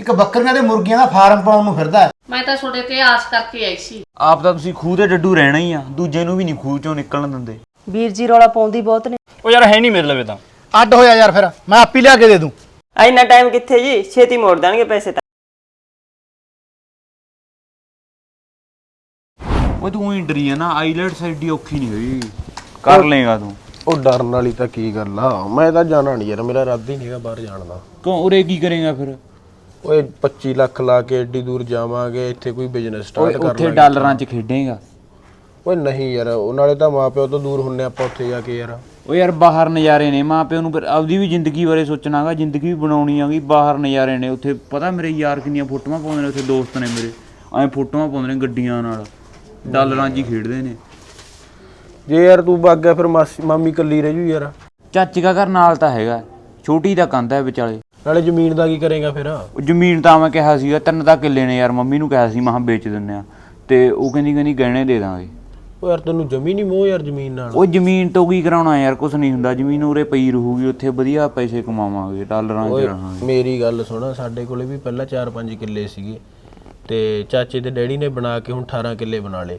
ਇੱਕ ਬੱਕਰੀਆਂ ਤੇ ਮੁਰਗੀਆਂ ਦਾ ਫਾਰਮ ਪਾਉਣ ਨੂੰ ਫਿਰਦਾ ਹੈ। ਮੈਂ ਤਾਂ ਤੁਹਾਡੇ ਤੇ ਆਸ ਕਰਕੇ ਆਈ ਸੀ। ਆਪ ਤਾਂ ਤੁਸੀਂ ਖੂਹ ਦੇ ਡੱਡੂ ਰਹਿਣਾ ਹੀ ਆ ਦੂਜੇ ਨੂੰ ਵੀ ਨਹੀਂ ਖੂਹ ਚੋਂ ਨਿਕਲਣ ਦਿੰਦੇ। ਵੀਰ ਜੀ ਰੌਲਾ ਪਾਉਂਦੀ ਬਹੁਤ ਨੇ। ਉਹ ਯਾਰ ਹੈ ਨਹੀਂ ਮੇਰੇ ਲਵੇ ਤਾਂ। ਅੱਡ ਹੋਇਆ ਯਾਰ ਫਿਰ ਮੈਂ ਆਪੀ ਲਿਆ ਕੇ ਦੇ ਦੂੰ। ਇੰਨਾ ਟਾਈਮ ਕਿੱਥੇ ਜੀ? ਛੇਤੀ ਮੋੜ ਦੇਣਗੇ ਪੈਸੇ ਤਾਂ। ਉਹ ਤੂੰ ਹੀ ਡਰੀ ਆ ਨਾ ਆਈਲੈਟਸ ਐਡੀ ਔਖੀ ਨਹੀਂ ਹੋਈ। ਕਰ ਲੇਗਾ ਤੂੰ। ਉਹ ਡਰਨ ਵਾਲੀ ਤਾਂ ਕੀ ਗੱਲ ਆ? ਮੈਂ ਤਾਂ ਜਾਣਾ ਨਹੀਂ ਯਾਰ ਮੇਰਾ ਇਰਾਦਾ ਹੀ ਨਹੀਂਗਾ ਬਾਹਰ ਜਾਣ ਦਾ। ਕਿਉਂ? ਉਰੇ ਕੀ ਕਰੇਗਾ ਫਿਰ? ਓਏ 25 ਲੱਖ ਲਾ ਕੇ ਏਡੀ ਦੂਰ ਜਾਵਾਂਗੇ ਇੱਥੇ ਕੋਈ ਬਿਜ਼ਨਸ ਓਏ ਸਟਾਰਟ ਕਰ ਉੱਥੇ ਲਾਂਗੇ ਡਾਲਰਾਂ 'ਚ ਖੇਡੇਗਾ। ਓਏ ਨਹੀਂ ਯਾਰ ਉਹ ਨਾਲੇ ਤਾਂ ਮਾਪਿਓ ਤੋਂ ਦੂਰ ਹੁੰਨੇ ਆਪਾਂ ਉੱਥੇ ਜਾ ਕੇ ਯਾਰ। ਓ ਯਾਰ ਬਾਹਰ ਨਜ਼ਾਰੇ ਨੇ ਮਾਂ ਪਿਓ ਨੂੰ ਫਿਰ ਆਪਦੀ ਵੀ ਜ਼ਿੰਦਗੀ ਬਾਰੇ ਸੋਚਣਾਗਾ ਜ਼ਿੰਦਗੀ ਵੀ ਬਣਾਉਣੀ ਆਗੀ ਬਾਹਰ ਨਜ਼ਾਰੇ ਨੇ ਉੱਥੇ। ਪਤਾ ਮੇਰੇ ਯਾਰ ਕਿੰਨੀਆਂ ਫੋਟੋਆਂ ਪਾਉਂਦੇ ਨੇ ਉੱਥੇ ਦੋਸਤ ਨੇ ਮੇਰੇ। ਐਂ ਫੋਟੋਆਂ ਪਾਉਂਦੇ ਨੇ ਗੱਡੀਆਂ ਨਾਲ। ਡਾਲਰਾਂ 'ਚ ਹੀ ਖੇਡਦੇ ਨੇ। ਜੇ ਯਾਰ ਤੂੰ ਵਗ ਗਿਆ ਫਿਰ ਮਾਸੀ ਮਾਮੀ ਕੱਲੀ ਰਹਿ ਜੂ ਯਾਰ। ਚਾਚੀ ਦਾ ਘਰ ਨਾਲ ਤਾਂ ਹੈਗਾ। ਛੋਟੀ ਦਾ ਕੰਧ ਹੈ ਵਿਚਾਲੇ। ਨਾਲੇ ਜ਼ਮੀਨ ਦਾ ਕੀ ਕਰੇਗਾ ਫਿਰ? ਉਹ ਜ਼ਮੀਨ ਤਾਂ ਮੈਂ ਕਿਹਾ ਸੀਗਾ ਤਿੰਨ ਤਾਂ ਕਿੱਲੇ ਨੇ ਯਾਰ ਮੰਮੀ ਨੂੰ ਕਿਹਾ ਸੀ ਮਹਾਂ ਵੇਚ ਦਿੰਨੇ ਆ ਤੇ ਉਹ ਕਹਿੰਦੀ ਕਹਿੰਦੀ ਗਹਿਣੇ ਦੇ ਦਾਂਗੇ। ਓ ਯਾਰ ਤੈਨੂੰ ਜਮੀ ਨਹੀਂ ਮੋਹ ਯਾਰ ਜ਼ਮੀਨ ਨਾਲ। ਉਹ ਜ਼ਮੀਨ ਤੋਂ ਕੀ ਕਰਾਉਣਾ ਯਾਰ ਕੁਝ ਨਹੀਂ ਹੁੰਦਾ। ਜ਼ਮੀਨ ਉਰੇ ਪਈ ਰਹੂਗੀ ਉੱਥੇ ਵਧੀਆ ਪੈਸੇ ਕਮਾਵਾਂਗੇ ਡਾਲਰਾਂ 'ਚ ਓਏ ਰਹਾਂਗੇ। ਮੇਰੀ ਗੱਲ ਸੁਣ ਸਾਡੇ ਕੋਲੇ ਵੀ ਪਹਿਲਾਂ 4-5 ਕਿੱਲੇ ਸੀਗੇ। ਤੇ ਚਾਚੇ ਤੇ ਡੈਡੀ ਨੇ ਬਣਾ ਕੇ ਹੁਣ 18 ਕਿੱਲੇ ਬਣਾ ਲਏ।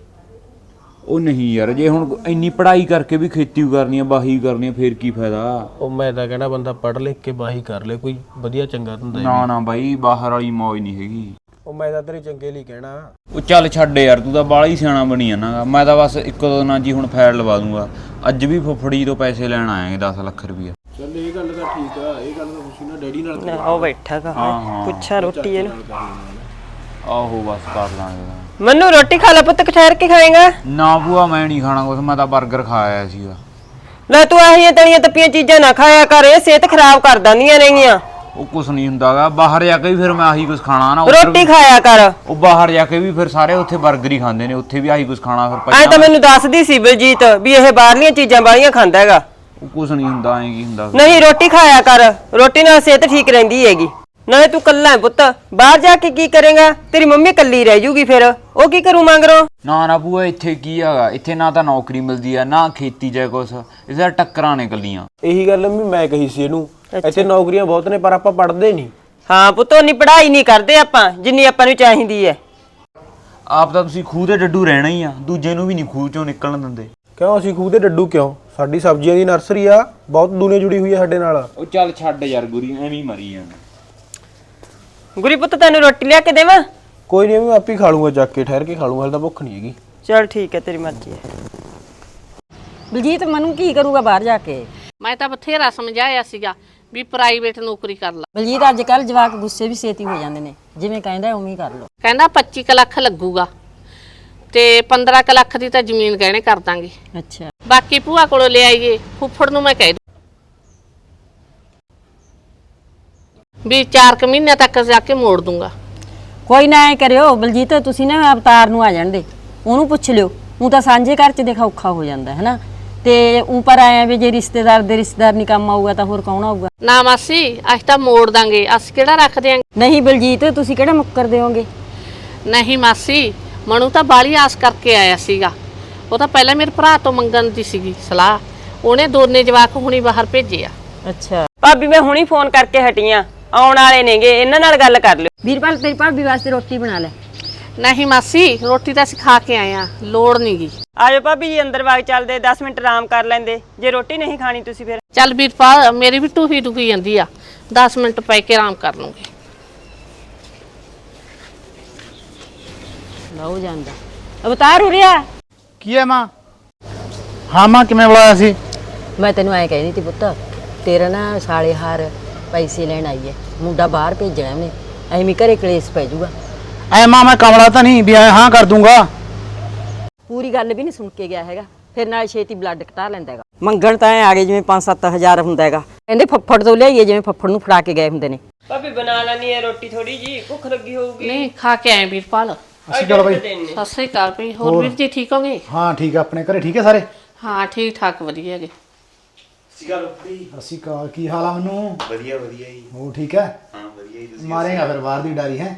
ਉਹ ਨਹੀਂ ਯਾਰ ਜੇ ਹੁਣ ਇੰਨੀ ਪੜ੍ਹਾਈ ਕਰਕੇ ਵੀ ਖੇਤੀ ਕਰਨੀ ਆ ਬਾਹੀ ਕਰਨੀ ਆ ਫੇਰ ਕੀ ਫਾਇਦਾ? ਉਹ ਮੈਂ ਤਾਂ ਕਹਿਣਾ ਬੰਦਾ ਪੜ੍ਹ ਲਿਖ ਕੇ ਬਾਹੀ ਕਰ ਲੇ ਕੋਈ ਵਧੀਆ ਚੰਗਾ ਧੰਦਾ ਹੀ। ਨਾ ਨਾ ਬਾਈ ਬਾਹਰ ਵਾਲੀ ਮੌਜ ਨਹੀਂ ਹੈਗੀ। ਉਹ ਮੈਂ ਤਾਂ ਤੇਰੇ ਚੰਗੇ ਲਈ ਕਹਿਣਾ। ਉਹ ਚੱਲ ਛੱਡ ਯਾਰ ਤੂੰ ਤਾਂ ਬਾਹਲਾ ਹੀ ਸਿਆਣਾ ਬਣੀ ਜਾਣਾਗਾ। ਮੈਂ ਤਾਂ ਬਸ ਇੱਕ ਦੋ ਦਿਨਾਂ 'ਚ ਹੀ ਹੁਣ ਫੈਲ ਲਵਾ ਦੂੰਗਾ। ਅੱਜ ਵੀ ਫੁੱਫੜੀ ਤੋਂ ਪੈਸੇ ਲੈਣ ਆਏਗੇ 10 ਲੱਖ ਰੁਪਈਆ। ਚੱਲ ਇਹ ਗੱਲ ਤਾਂ ਠੀਕ ਆ ਇਹ ਗੱਲ ਤਾਂ ਤੁਸੀਂ ਨਾ ਡੈਡੀ ਨਾਲ ਉਹ ਬੈਠਾ ਕਾ ਹਾਂ ਹਾਂ। ਪੁੱਛਾ ਰੋਟੀ ਇਹਨੂੰ। ਆਹੋ ਬਸ ਕਰ ਲਾਂਗੇ। ਮੰਨੂ ਰੋਟੀ ਖਾ ਲੈ ਪੁੱਤ ਠਹਿਰ ਕੇ ਖਾਏਗਾ? ਨਾ ਬੂਆ ਮੈਂ ਨਹੀਂ ਖਾਣਾ ਕੁਛ ਮੈਂ ਤਾਂ 버ਗਰ ਖਾਇਆ ਸੀਗਾ। ਲੈ ਤੂੰ ਆਹੀਆਂ ਤਲੀਆਂ ਤੱਪੀਆਂ ਚੀਜ਼ਾਂ ਨਾ ਖਾਇਆ ਕਰ ਇਹ ਸਿਹਤ ਖਰਾਬ ਕਰ ਦਿੰਦੀਆਂ ਨੇਗੀਆਂ। ਉਹ ਕੁਛ ਨਹੀਂ ਹੁੰਦਾਗਾ ਬਾਹਰ ਜਾ ਕੇ ਵੀ ਫਿਰ ਮੈਂ ਆਹੀ ਕੁਛ ਖਾਣਾ ਨਾ ਉੱਧਰ ਰੋਟੀ ਵੀ- ਖਾਇਆ ਕਰ। ਉਹ ਬਾਹਰ ਜਾ ਕੇ ਵੀ ਫਿਰ ਸਾਰੇ ਉੱਥੇ 버ਗਰ ਹੀ ਖਾਂਦੇ ਨੇ ਉੱਥੇ ਵੀ ਆਹੀ ਕੁਛ ਖਾਣਾ ਫਿਰ ਐ ਤਾਂ ਮੈਨੂੰ ਦੱਸਦੀ ਸੀ ਬਲਜੀਤ ਵੀ ਇਹ ਬਾਹਰਲੀਆਂ ਚੀਜ਼ਾਂ ਬਾਹਲੀਆਂ ਖਾਂਦਾ ਹੈਗਾ। ਉਹ ਕੁਛ ਨਹੀਂ ਹੁੰਦਾ ਐਂ ਕੀ ਹੁੰਦਾ ਨਹੀਂ ਰੋਟੀ ਖਾਇਆ ਕਰ ਰੋਟੀ ਨਾਲ ਸਿਹਤ ਠੀਕ ਰਹਿੰਦੀ ਹੈਗੀ। ਨਾਲੇ ਤੂੰ ਕੱਲਾ ਹੈ ਪੁੱਤ। ਬਾਹਰ ਜਾ ਕੇ ਕੀ ਕਰੇਗਾ? ਤੇਰੀ ਮੰਮੀ ਕੱਲੀ ਰਹਿ ਜੂਗੀ ਫਿਰ। ਉਹ ਕੀ ਕਰੂ ਮੰਗਰੋ? ਨਾ ਨਾ ਬੂਆ ਇੱਥੇ ਕੀ ਹੈਗਾ? ਇੱਥੇ ਨਾ ਤਾਂ ਨੌਕਰੀ ਮਿਲਦੀ ਆ ਨਾ ਖੇਤੀ ਜਾਂ ਕੁਛ। ਇਹਦਾ ਟੱਕਰਾਂ ਨੇ ਕੱਲੀਆਂ ਇਹੀ ਗੱਲ ਵੀ ਮੈਂ ਕਹੀ ਸੀ ਇਹਨੂੰ। ਇੱਥੇ ਨੌਕਰੀਆਂ ਬਹੁਤ ਨੇ ਪਰ ਆਪਾਂ ਪੜ੍ਹਦੇ ਨਹੀਂ। ਹਾਂ ਪੁੱਤ ਉਨੀ ਪੜ੍ਹਾਈ ਨਹੀਂ ਕਰਦੇ ਆਪਾਂ ਜਿੰਨੀ ਆਪਾਂ ਨੂੰ ਚਾਹੀਦੀ ਹੈ। ਆਪ ਤਾਂ ਤੁਸੀਂ ਖੂਹ ਦੇ ਡੱਡੂ ਰਹਿਣਾ ਹੀ ਆ ਦੂਜੇ ਨੂੰ ਵੀ ਨਹੀਂ ਖੂਹ ਚੋਂ ਨਿਕਲਣ ਦਿੰਦੇ। ਕਿਉਂ ਅਸੀਂ ਖੂਹ ਦੇ ਡੱਡੂ ਕਿਉਂ? ਸਾਡੀ ਸਬਜ਼ੀਆਂ ਦੀ ਨਰਸਰੀ ਆ ਬਹੁਤ ਦੁਨੀਆ ਜੁੜੀ ਹੋਈ ਹੈ ਸਾਡੇ ਨਾਲ। ਉਹ ਚੱਲ ਛੱਡ ਯਾਰ ਗੁਰੀ ਐਵੇਂ ਹੀ ਮਰੀ ਜਾਂਦਾ ਗੁਰੀ ਪੁੱਤ ਤੈਨੂੰ ਰੋਟੀ ਲਿਆ ਕੇ ਦੇਵਾਂ? ਕੋਈ ਨਹੀਂ ਮੈਂ ਆਪੇ ਖਾ ਲੂੰਗਾ ਚੱਕ ਕੇ ਠਹਿਰ ਕੇ ਖਾ ਲੂੰਗਾ ਹਲੇ ਤਾਂ ਭੁੱਖ ਨਹੀਂ ਹੈਗੀ। ਚਲ ਠੀਕ ਹੈ ਤੇਰੀ ਮਰਜ਼ੀ ਹੈ। ਬਲਜੀਤ ਮਨੂੰ ਕੀ ਕਰੂਗਾ ਬਾਹਰ ਜਾ ਕੇ? ਮੈਂ ਤਾਂ ਬਥੇਰਾ ਸਮਝਾਇਆ ਸੀਗਾ ਵੀ ਪ੍ਰਾਈਵੇਟ ਨੌਕਰੀ ਕਰ ਲੈ। ਬਲਜੀਤ ਅੱਜ ਕੱਲ ਜਵਾਕ ਗੁੱਸੇ ਵੀ ਛੇਤੀ ਹੋ ਜਾਂਦੇ ਨੇ। ਜਿਵੇਂ ਕਹਿੰਦਾ ਉਵੇਂ ਹੀ ਕਰ ਲੋ ਕਹਿੰਦਾ 25 ਕੁ ਲੱਖ ਲੱਗੂਗਾ ਤੇ 15 ਕੁ ਲੱਖ ਦੀ ਤਾਂ ਜ਼ਮੀਨ ਗਹਿਣੇ ਕਰ ਦਾਂਗੇ। ਅੱਛਾ। ਬਾਕੀ ਭੂਆ ਕੋਲੋਂ ਲੈ ਆਈਏ ਫੁੱਫੜ ਨੂੰ ਮੈਂ ਕਹਿ ਦੂੰ। ਵੀ 4 ਕੁ ਮਹੀਨਿਆਂ ਤੱਕ ਜਾ ਕੇ ਮੋੜ ਦੂੰਗਾ। ਕੋਈ ਨਾ ਐ ਕਰਿਓ ਬਲਜੀਤ ਤੁਸੀਂ ਨਾ ਅਵਤਾਰ ਨੂੰ ਆ ਜਾਣ ਦੇ। ਉਹਨੂੰ ਪੁੱਛ ਲਿਓ। ਉਹ ਤਾਂ ਸਾਂਝੇ ਘਰ ਚ ਦੇਖਾ ਔਖਾ ਹੋ ਜਾਂਦਾ ਹੈ ਨਾ ਤੇ ਉੱਪਰ ਆਇਆ ਵੀ ਜੇ ਰਿਸ਼ਤੇਦਾਰ ਦੇ ਰਿਸ਼ਤੇਦਾਰ ਨਹੀਂ ਕੰਮ ਆਊਗਾ ਤਾਂ ਹੋਰ ਕੌਣ ਆਊਗਾ? ਨਾ ਮਾਸੀ ਅਸੀਂ ਤਾਂ ਮੋੜ ਦਾਂਗੇ। ਅਸੀਂ ਕਿਹੜਾ ਰੱਖ ਦਿਆਂਗੇ? ਨਹੀਂ ਬਲਜੀਤ ਤੁਸੀਂ ਕਿਹੜਾ ਮੁੱਕਰ ਦਿਓਗੇ? ਨਹੀਂ ਮਾਸੀ ਮਨੂ ਤਾਂ ਬਾਲੀ ਆਸ ਕਰਕੇ ਆਇਆ ਸੀਗਾ। ਉਹ ਤਾਂ ਪਹਿਲਾਂ ਮੇਰੇ ਭਰਾ ਤੋਂ ਮੰਗਣ ਦੀ ਸੀਗੀ ਸਲਾਹ। ਉਹਨੇ ਦੋਨੇ ਜਵਾਕ ਹੁਣੀ ਬਾਹਰ ਭੇਜੇ ਆ। ਅੱਛਾ। ਭਾਬੀ ਮੈਂ ਹੁਣੀ ਫੋਨ ਕਰਕੇ ਹਟੀਆਂ ਆਉਣ ਵਾਲੇ ਨੇਗੇ ਇਹਨਾਂ ਨਾਲ ਗੱਲ ਕਰ ਲਿਓ। ਵੀਰਪਾਲ ਤੇਰੀ ਭਾਬੀ ਵਾਸਤੇ ਰੋਟੀ ਬਣਾ ਲੈ। ਨਹੀਂ ਮਾਸੀ ਰੋਟੀ ਤਾਂ ਅਸੀਂ ਖਾ ਕੇ ਆਏ ਆ ਲੋੜ ਨੀ ਗੀ। ਆਜੋ ਭਾਬੀ ਜੀ ਅੰਦਰ ਵਾਗ ਚੱਲਦੇ 10 ਮਿੰਟ ਆਰਾਮ ਕਰ ਲੈਂਦੇ। ਜੇ ਰੋਟੀ ਨਹੀਂ ਖਾਣੀ ਤੁਸੀਂ ਫਿਰ। ਚੱਲ ਵੀਰਪਾਲ ਮੇਰੀ ਵੀ ਟੂਹੀ ਦੁਖੀ ਜਾਂਦੀ ਆ। 10 ਮਿੰਟ ਪੈ ਕੇ ਆਰਾਮ ਕਰ ਲੂੰਗੀ। ਲਓ ਜਾਂਦਾ। ਅਵਤਾਰ ਉਰਿਆ ਕੀ ਹੈ ਮਾਂ? ਹਾਂ ਮਾਂ ਕਿਵੇਂ ਬੁਲਾਇਆ ਸੀ? ਮੈਂ ਤੈਨੂੰ ਐ ਕਹਿਣੀ ਤੀ ਪੁੱਤ ਤੇਰਾ ਨਾ ਸਾਲੇ ਹਾਰ ਪੈਸੇ ਲੈਣ ਆਈ ਹੈ ਮੁੰਡਾ ਬਾਹਰ ਭੇਜਣਾ ਉਹਨੇ। ਐਵੇਂ ਘਰੇ ਕਲੇਸ਼ ਪੈ ਜਾਊਗਾ। ਐ ਮਾਂ ਮੈਂ ਕਮਲਾ ਤਾਂ ਨਹੀਂ ਵੀ ਐ ਹਾਂ ਕਰ ਦੂੰਗਾ। ਪੂਰੀ ਗੱਲ ਵੀ ਨਹੀਂ ਸੁਣ ਕੇ ਗਿਆ ਹੈਗਾ। ਫਿਰ ਨਾਲ ਛੇਤੀ ਬਲੱਡ ਘਟਾ ਲੈਂਦਾ ਹੈਗਾ। ਮੰਗਣ ਤਾਂ ਐਂ ਆ ਗਏ ਜਿਵੇਂ 5-7000 ਹੁੰਦਾ ਹੈਗਾ। ਕਹਿੰਦੇ ਫੱਫੜ ਤੋਂ ਲਿਆਈਏ ਜਿਵੇਂ ਫੱਫੜ ਨੂੰ ਫੜਾ ਕੇ ਗਏ ਹੁੰਦੇ ਨੇ। ਭਾਬੀ ਬਣਾ ਲੈਣੀ ਹੈ ਰੋਟੀ ਥੋੜੀ ਜੀ ਭੁੱਖ ਲੱਗੀ ਹੋਊਗੀ। ਨਹੀਂ ਖਾ ਕੇ ਆਏ ਵੀਰਪਾਲ। ਅਸੀਂ ਚਲੋ ਬਈ। ਸਤਿ ਸ੍ਰੀ ਅਕਾਲ ਹੋਰ ਵੀਰ ਜੀ ਠੀਕ ਹੋਗੇ? ਹਾਂ ਠੀਕ ਆ। ਆਪਣੇ ਘਰੇ ਠੀਕ ਹੈ ਸਾਰੇ? ਹਾਂ ਠੀਕ ਠਾਕ ਵਧੀਆ ਹੈਗੇ। ਅਸੀਂ ਕਾ ਕੀ ਹਾਲ ਆ ਮੈਨੂੰ? ਵਧੀਆ ਵਧੀਆ ਜੀ। ਉਹ ਠੀਕ ਹੈ? ਹਾਂ ਵਧੀਆ ਜੀ ਮਾਰੇਗਾ ਫਿਰ ਬਾਹਰ ਦੀ ਡਾਰੀ ਹੈ?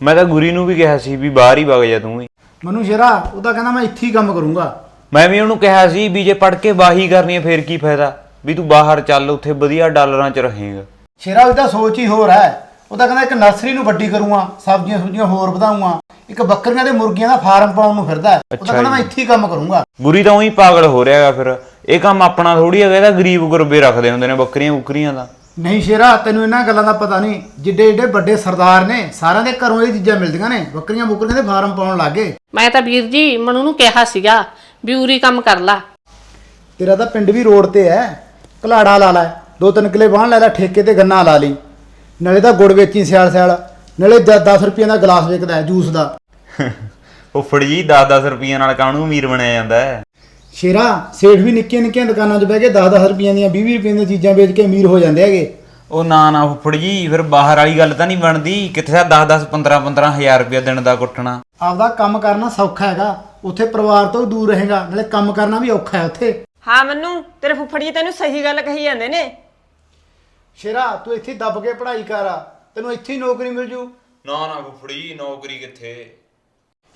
ਮੈਂ ਤਾਂ ਗੁਰੀ ਨੂੰ ਵੀ ਕਿਹਾ ਸੀ ਵੀ ਬਾਹਰ ਹੀ ਵਗ ਜਾ ਤੂੰ ਵੀ। ਮਨੂੰ ਸ਼ੇਰਾ ਉਹ ਤਾਂ ਕਹਿੰਦਾ ਮੈਂ ਇੱਥੇ ਹੀ ਕੰਮ ਕਰੂੰਗਾ। ਮੈਂ ਵੀ ਉਹਨੂੰ ਕਿਹਾ ਸੀ ਵੀ ਜੇ ਪੜ ਕੇ ਬਾਹੀ ਕਰਨੀ ਹੈ ਫੇਰ ਕੀ ਫਾਇਦਾ? ਵੀ ਤੂੰ ਬਾਹਰ ਚੱਲ ਉੱਥੇ ਵਧੀਆ ਡਾਲਰਾਂ 'ਚ ਰਹੇਗਾ। ਸ਼ੇਰਾ ਉਹਦੀ ਤਾਂ ਸੋਚ ਹੀ ਹੋਰ ਹੈ। ਉਹ ਤਾਂ ਕਹਿੰਦਾ ਇੱਕ ਨਰਸਰੀ ਨੂੰ ਵੱਡੀ ਕਰੂੰਗਾ ਸਬਜ਼ੀਆਂ ਸੁਬਜ਼ੀਆਂ ਹੋਰ ਵਧਾਉਂਗਾ ਇੱਕ ਬੱਕਰੀਆਂ ਤੇ ਮੁਰਗੀਆਂ ਦਾ ਫਾਰਮ ਪਾਉਣ ਨੂੰ ਫਿਰਦਾ ਹੈ। ਉਹ ਤਾਂ ਕਹਿੰਦਾ ਮੈਂ ਇੱਥੇ ਹੀ ਕੰਮ ਕਰੂੰਗਾ। ਗੁਰੀ ਤਾਂ ਉਹੀ ਪਾਗਲ ਹੋ ਰਿਹਾਗਾ ਫਿਰ। ਇਹ ਕੰਮ ਆਪਣਾ ਥੋੜੀ ਹੈਗਾ ਇਹਦਾ ਗਰੀਬ ਗੁਰਬੇ ਰੱਖਦੇ ਹੁੰਦੇ ਨੇ ਬੱਕਰੀਆਂ ਬੁੱਕਰੀਆਂ ਦਾ। ਨਹੀਂ ਸ਼ੇਰਾ ਤੈਨੂੰ ਇਹਨਾਂ ਗੱਲਾਂ ਦਾ ਪਤਾ ਨਹੀਂ ਜਿੱਡੇ ਜਿੱਡੇ ਵੱਡੇ ਸਰਦਾਰ ਨੇ ਸਾਰਿਆਂ ਦੇ ਘਰੋਂ ਇਹ ਚੀਜ਼ਾਂ ਮਿਲਦੀਆਂ ਨੇ ਬੱਕਰੀਆਂ ਬੁੱਕਰੀਆਂ ਦੇ ਫਾਰਮ ਪਾਉਣ ਲੱਗੇ। ਮੈਂ ਤਾਂ ਵੀਰ ਜੀ ਮਨੂ ਨੂੰ ਕਿਹਾ ਸੀਗਾ ਵੀ ਉਰੀ ਕੰਮ ਕਰ ਲਾ। ਤੇਰਾ ਤਾਂ ਪਿੰਡ ਵੀ ਰੋਡ ਤੇ ਹੈ ਘਲਾੜਾ ਲਾ ਲੈ ਦੋ ਤਿੰਨ ਕਿਲੇ ਬਾਹਣ ਲੈ ਲੈ ਠੇਕੇ ਤੇ ਗੰਨਾ ਲਾ ਲਈ। ਨਾਲੇ ਤਾਂ ਗੁੜ ਵੇਚੀ ਸਿਆਲ ਸਿਆਲ ਨਾਲੇ 10 ਰੁਪਏ ਦਾ ਗਲਾਸ ਵੇਚਦਾ ਹੈ ਜੂਸ ਦਾ। ਫੁੱਫੜ ਜੀ 10-10 ਰੁਪਈਆਂ ਨਾਲ ਕਾਹਨੂੰ ਅਮੀਰ ਬਣਿਆ ਜਾਂਦਾ ਹੈ? ਸ਼ੇਰਾ ਸੇਠ ਵੀ ਨਿੱਕੀਆਂ ਨਿੱਕੀਆਂ ਦੁਕਾਨਾਂ 'ਚ ਬਹਿ ਕੇ 10-10 ਰੁਪਈਆਂ ਦੀਆਂ 20-20 ਰੁਪਈਆਂ ਦੀਆਂ ਚੀਜ਼ਾਂ ਵੇਚ ਕੇ ਅਮੀਰ ਹੋ ਜਾਂਦੇ ਹੈਗੇ। ਉਹ ਨਾ ਨਾ ਫੁੱਫੜ ਜੀ ਫਿਰ ਬਾਹਰ ਵਾਲੀ ਗੱਲ ਤਾਂ ਨਹੀਂ ਬਣਦੀ। ਕਿੱਥੇ ਦਾ 10-10 15-15 ਹਜ਼ਾਰ ਰੁਪਇਆ ਦਿਨ ਦਾ ਕੁੱਟਣਾ। ਆਪਦਾ ਕੰਮ ਕਰਨਾ ਸੌਖਾ ਹੈਗਾ। ਉੱਥੇ ਪਰਿਵਾਰ ਤੋਂ ਦੂਰ ਰਹੇਗਾ ਨਾਲੇ ਕੰਮ ਕਰਨਾ ਵੀ ਔਖਾ ਹੈ ਉੱਥੇ। ਹਾਂ ਮੰਨੂ ਤੇਰੇ ਫੁੱਫੜ ਜੀ ਤੈਨੂੰ ਸਹੀ ਗੱਲ ਕਹੀ ਜਾਂਦੇ ਨੇ। ਸ਼ੇਰਾ ਤੂੰ ਇੱਥੇ ਦੱਬ ਕੇ ਪੜ੍ਹਾਈ ਕਰ ਆ। ਤੈਨੂੰ ਇੱਥੇ ਹੀ ਨੌਕਰੀ ਮਿਲ ਜੂ। ਨਾ ਨਾ ਫੁੱਫੜ ਜੀ ਨੌਕਰੀ ਕਿੱਥੇ?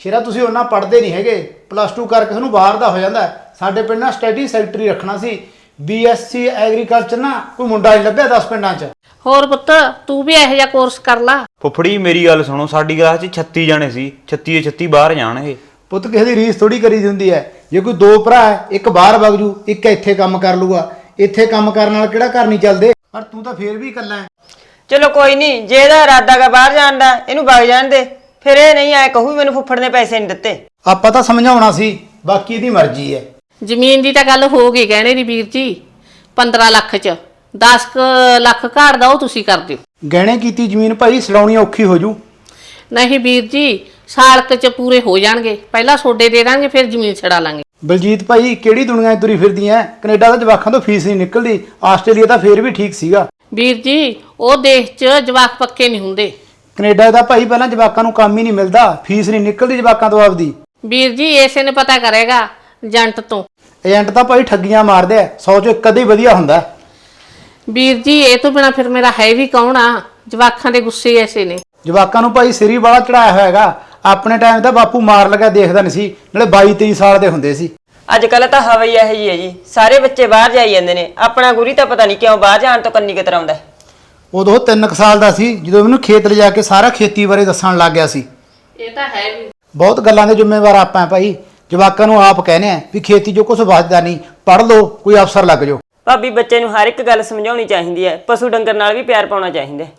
ਸ਼ੇਰਾ ਤੁਸੀਂ ਉਹਨਾਂ ਪੜ੍ਹਦੇ ਨਹੀਂ ਹੈਗੇ। ਪਲੱਸ 2 ਕਰਕੇ ਤੁਹਾਨੂੰ ਬਾਹਰ ਦਾ ਹੋ ਜਾਂਦਾ। ਸਾਡੇ ਪਿੰਡ ਨਾਲ ਸਟੱਡੀ ਸੈਕਟਰੀ ਰੱਖਣਾ ਸੀ। ਬੀਐਸਸੀ ਐਗਰੀਕਲਚਰ ਨਾ ਕੋਈ ਮੁੰਡਾ ਨਹੀਂ ਲੱਭਿਆ 10 ਪਿੰਡਾਂ 'ਚ। ਹੋਰ ਪੁੱਤ ਤੂੰ ਵੀ ਇਹੋ ਜਿਹਾ ਕੋਰਸ ਕਰ ਲਾ। ਫੁੱਫੜ ਮੇਰੀ ਗੱਲ ਸੁਣੋ ਸਾਡੀ ਕਲਾਸ 'ਚ 36 ਜਾਣੇ ਸੀ। 36 ਦੇ 36 ਬਾਹਰ ਜਾਣਗੇ। ਪੁੱਤ ਕਿਸੇ ਦੀ ਰੀਸ ਥੋੜੀ ਕਰੀ ਦੀ ਹੁੰਦੀ ਹੈ। ਜੇ ਕੋਈ ਦੋ ਭਰਾ ਹੈ ਇੱਕ ਬਾਹਰ ਵਗ ਜੂ ਇੱਕ ਇੱਥੇ ਕੰਮ ਕਰ ਲੂਗਾ। ਇੱਥੇ ਕੰਮ ਕਰਨ ਨਾਲ ਕਿਹੜਾ ਘਰ ਨਹੀਂ ਚੱਲਦੇ? ਪਰ ਤੂੰ ਤਾਂ ਫੇਰ ਵੀ ਇਕੱਲਾ ਹੈ। ਚਲੋ ਕੋਈ ਨਹੀਂ ਜੇ ਇਹਦਾ ਇਰਾਦਾ ਗਾ ਬਾਹਰ ਜਾਣ ਦਾ ਇਹਨੂੰ ਵਗ ਜਾਣ ਦੇ। ਫਿਰ ਇਹ ਨਹੀਂ ਆਏ ਕਹੂ ਵੀ ਮੈਨੂੰ ਫੁੱਫੜ ਨੇ ਪੈਸੇ ਨਹੀਂ ਦਿੱਤੇ। ਆਪਾਂ ਤਾਂ ਸਮਝਾਉਣਾ ਸੀ ਬਾਕੀ ਇਹਦੀ ਮਰਜ਼ੀ ਹੈ। ਜ਼ਮੀਨ ਦੀ ਤਾਂ ਗੱਲ ਹੋ ਗਈ ਗਹਿਣੇ ਦੀ ਵੀਰ ਜੀ। 15 ਲੱਖ ਚ 10 ਕੁ ਲੱਖ ਘਾੜ ਦਾ ਉਹ ਤੁਸੀਂ ਕਰ ਦਿਓ। ਗਹਿਣੇ ਕੀਤੀ ਜ਼ਮੀਨ ਭਾਈ ਸਲਾਉਣੀ ਔਖੀ ਹੋ ਜੂ। ਨਹੀਂ ਵੀਰ ਜੀ ਸਾਲਕ ਚ ਪੂਰੇ ਹੋ ਜਾਣਗੇ। ਪਹਿਲਾਂ ਸੋਡੇ ਦੇ ਦਾਂਗੇ ਫਿਰ ਜ਼ਮੀਨ ਛੜਾ ਲਾਂਗੇ। ਬਲਜੀਤ ਭਾਈ ਕਿਹੜੀ ਦੁਨੀਆ 'ਚ ਤੁਰੀ ਫਿਰਦੀ ਐ? ਕੈਨੇਡਾ ਦਾ ਜਵਾਕਾਂ ਤੋਂ ਫੀਸ ਨਹੀਂ ਨਿਕਲਦੀ। ਆਸਟ੍ਰੇਲੀਆ ਤਾਂ ਫੇਰ ਵੀ ਠੀਕ ਸੀਗਾ। ਵੀਰ ਜੀ ਉਹ ਦੇਸ਼ 'ਚ ਜਵਾਕ ਪੱਕੇ ਨਹੀਂ ਹੁੰਦੇ। ਕੈਨੇਡਾ ਦਾ ਭਾਈ ਪਹਿਲਾਂ ਜਵਾਕਾਂ ਨੂੰ ਕੰਮ ਹੀ ਨਹੀਂ ਮਿਲਦਾ ਫੀਸ ਨਹੀਂ ਨਿਕਲਦੀ ਜਵਾਕਾਂ ਤੋਂ ਆਪਦੀ। ਵੀਰ ਜੀ ਇਸੇ ਨੇ ਪਤਾ ਕਰੇਗਾ ਏਜੰਟ ਤੋਂ। ਏਜੰਟ ਤਾਂ ਭਾਈ ਠੱਗੀਆਂ ਮਾਰਦੇ ਆ 100 ਚੋਂ ਇੱਕ ਅੱਧਾ ਹੀ ਵਧੀਆ ਹੁੰਦਾ। ਵੀਰ ਜੀ ਇਹ ਤੋਂ ਬਿਨਾ ਫਿਰ ਮੇਰਾ ਹੈ ਵੀ ਕੌਣ ਆ? ਜਵਾਕਾਂ ਦੇ ਗੁੱਸੇ ਐਸੇ ਨੇ। ਜਵਾਕਾਂ ਨੂੰ ਭਾਈ ਸਿਰੀ ਵਾਲਾ ਚੜਾਇਆ ਹੋਇਆ ਹੈਗਾ। ਆਪਣੇ ਟਾਈਮ ਤਾਂ ਬਾਪੂ ਮਾਰ ਲਗਾ ਦੇਖਦਾ ਨਹੀਂ ਸੀ ਨਾਲੇ 22 23 ਸਾਲ ਦੇ ਹੁੰਦੇ ਸੀ। ਅੱਜ ਕੱਲ ਤਾਂ ਹਵਾ ਹੀ ਇਹੋ ਹੈ ਜੀ। ਸਾਰੇ ਬੱਚੇ ਬਾਹਰ ਜਾਈ ਜਾਂਦੇ ਨੇ। ਆਪਣਾ ਗੁਰੀ ਤਾਂ ਪਤਾ ਨਹੀਂ ਕਿਉਂ ਬਾਹਰ ਜਾਣ ਤੋਂ ਕੰਨੀ ਕਤਰਾਉਂਦਾ ਉਦੋਂ 3 ਸਾਲ ਦਾ ਸੀ ਜਦੋਂ ਮੈਨੂੰ ਖੇਤ ਲਿਜਾ ਕੇ ਸਾਰਾ ਖੇਤੀ ਬਾਰੇ ਦੱਸਣ ਲੱਗ ਗਿਆ ਸੀ। ਇਹ ਤਾਂ ਹੈ ਵੀ। ਬਹੁਤ ਗੱਲਾਂ ਦੇ ਜ਼ਿੰਮੇਵਾਰ ਆਪਾਂ ਹੈ ਭਾਈ। ਜਵਾਕਾਂ ਨੂੰ ਆਪ ਕਹਿੰਦੇ ਆ ਵੀ ਖੇਤੀ ਜੋ ਕੁਝ ਵੱਜਦਾ ਨਹੀਂ। ਪੜ ਲਓ ਕੋਈ ਅਫਸਰ ਲੱਗ ਜਾਓ। ਭਾਬੀ ਬੱਚੇ ਨੂੰ ਹਰ ਇੱਕ ਗੱਲ ਸਮਝਾਉਣੀ ਚਾਹੀਦੀ ਹੈ। ਪਸ਼ੂ ਡੰਗਰ ਨਾਲ ਵੀ ਪਿਆਰ ਪਾਉਣਾ ਚਾਹੀਦਾ ਹੈ।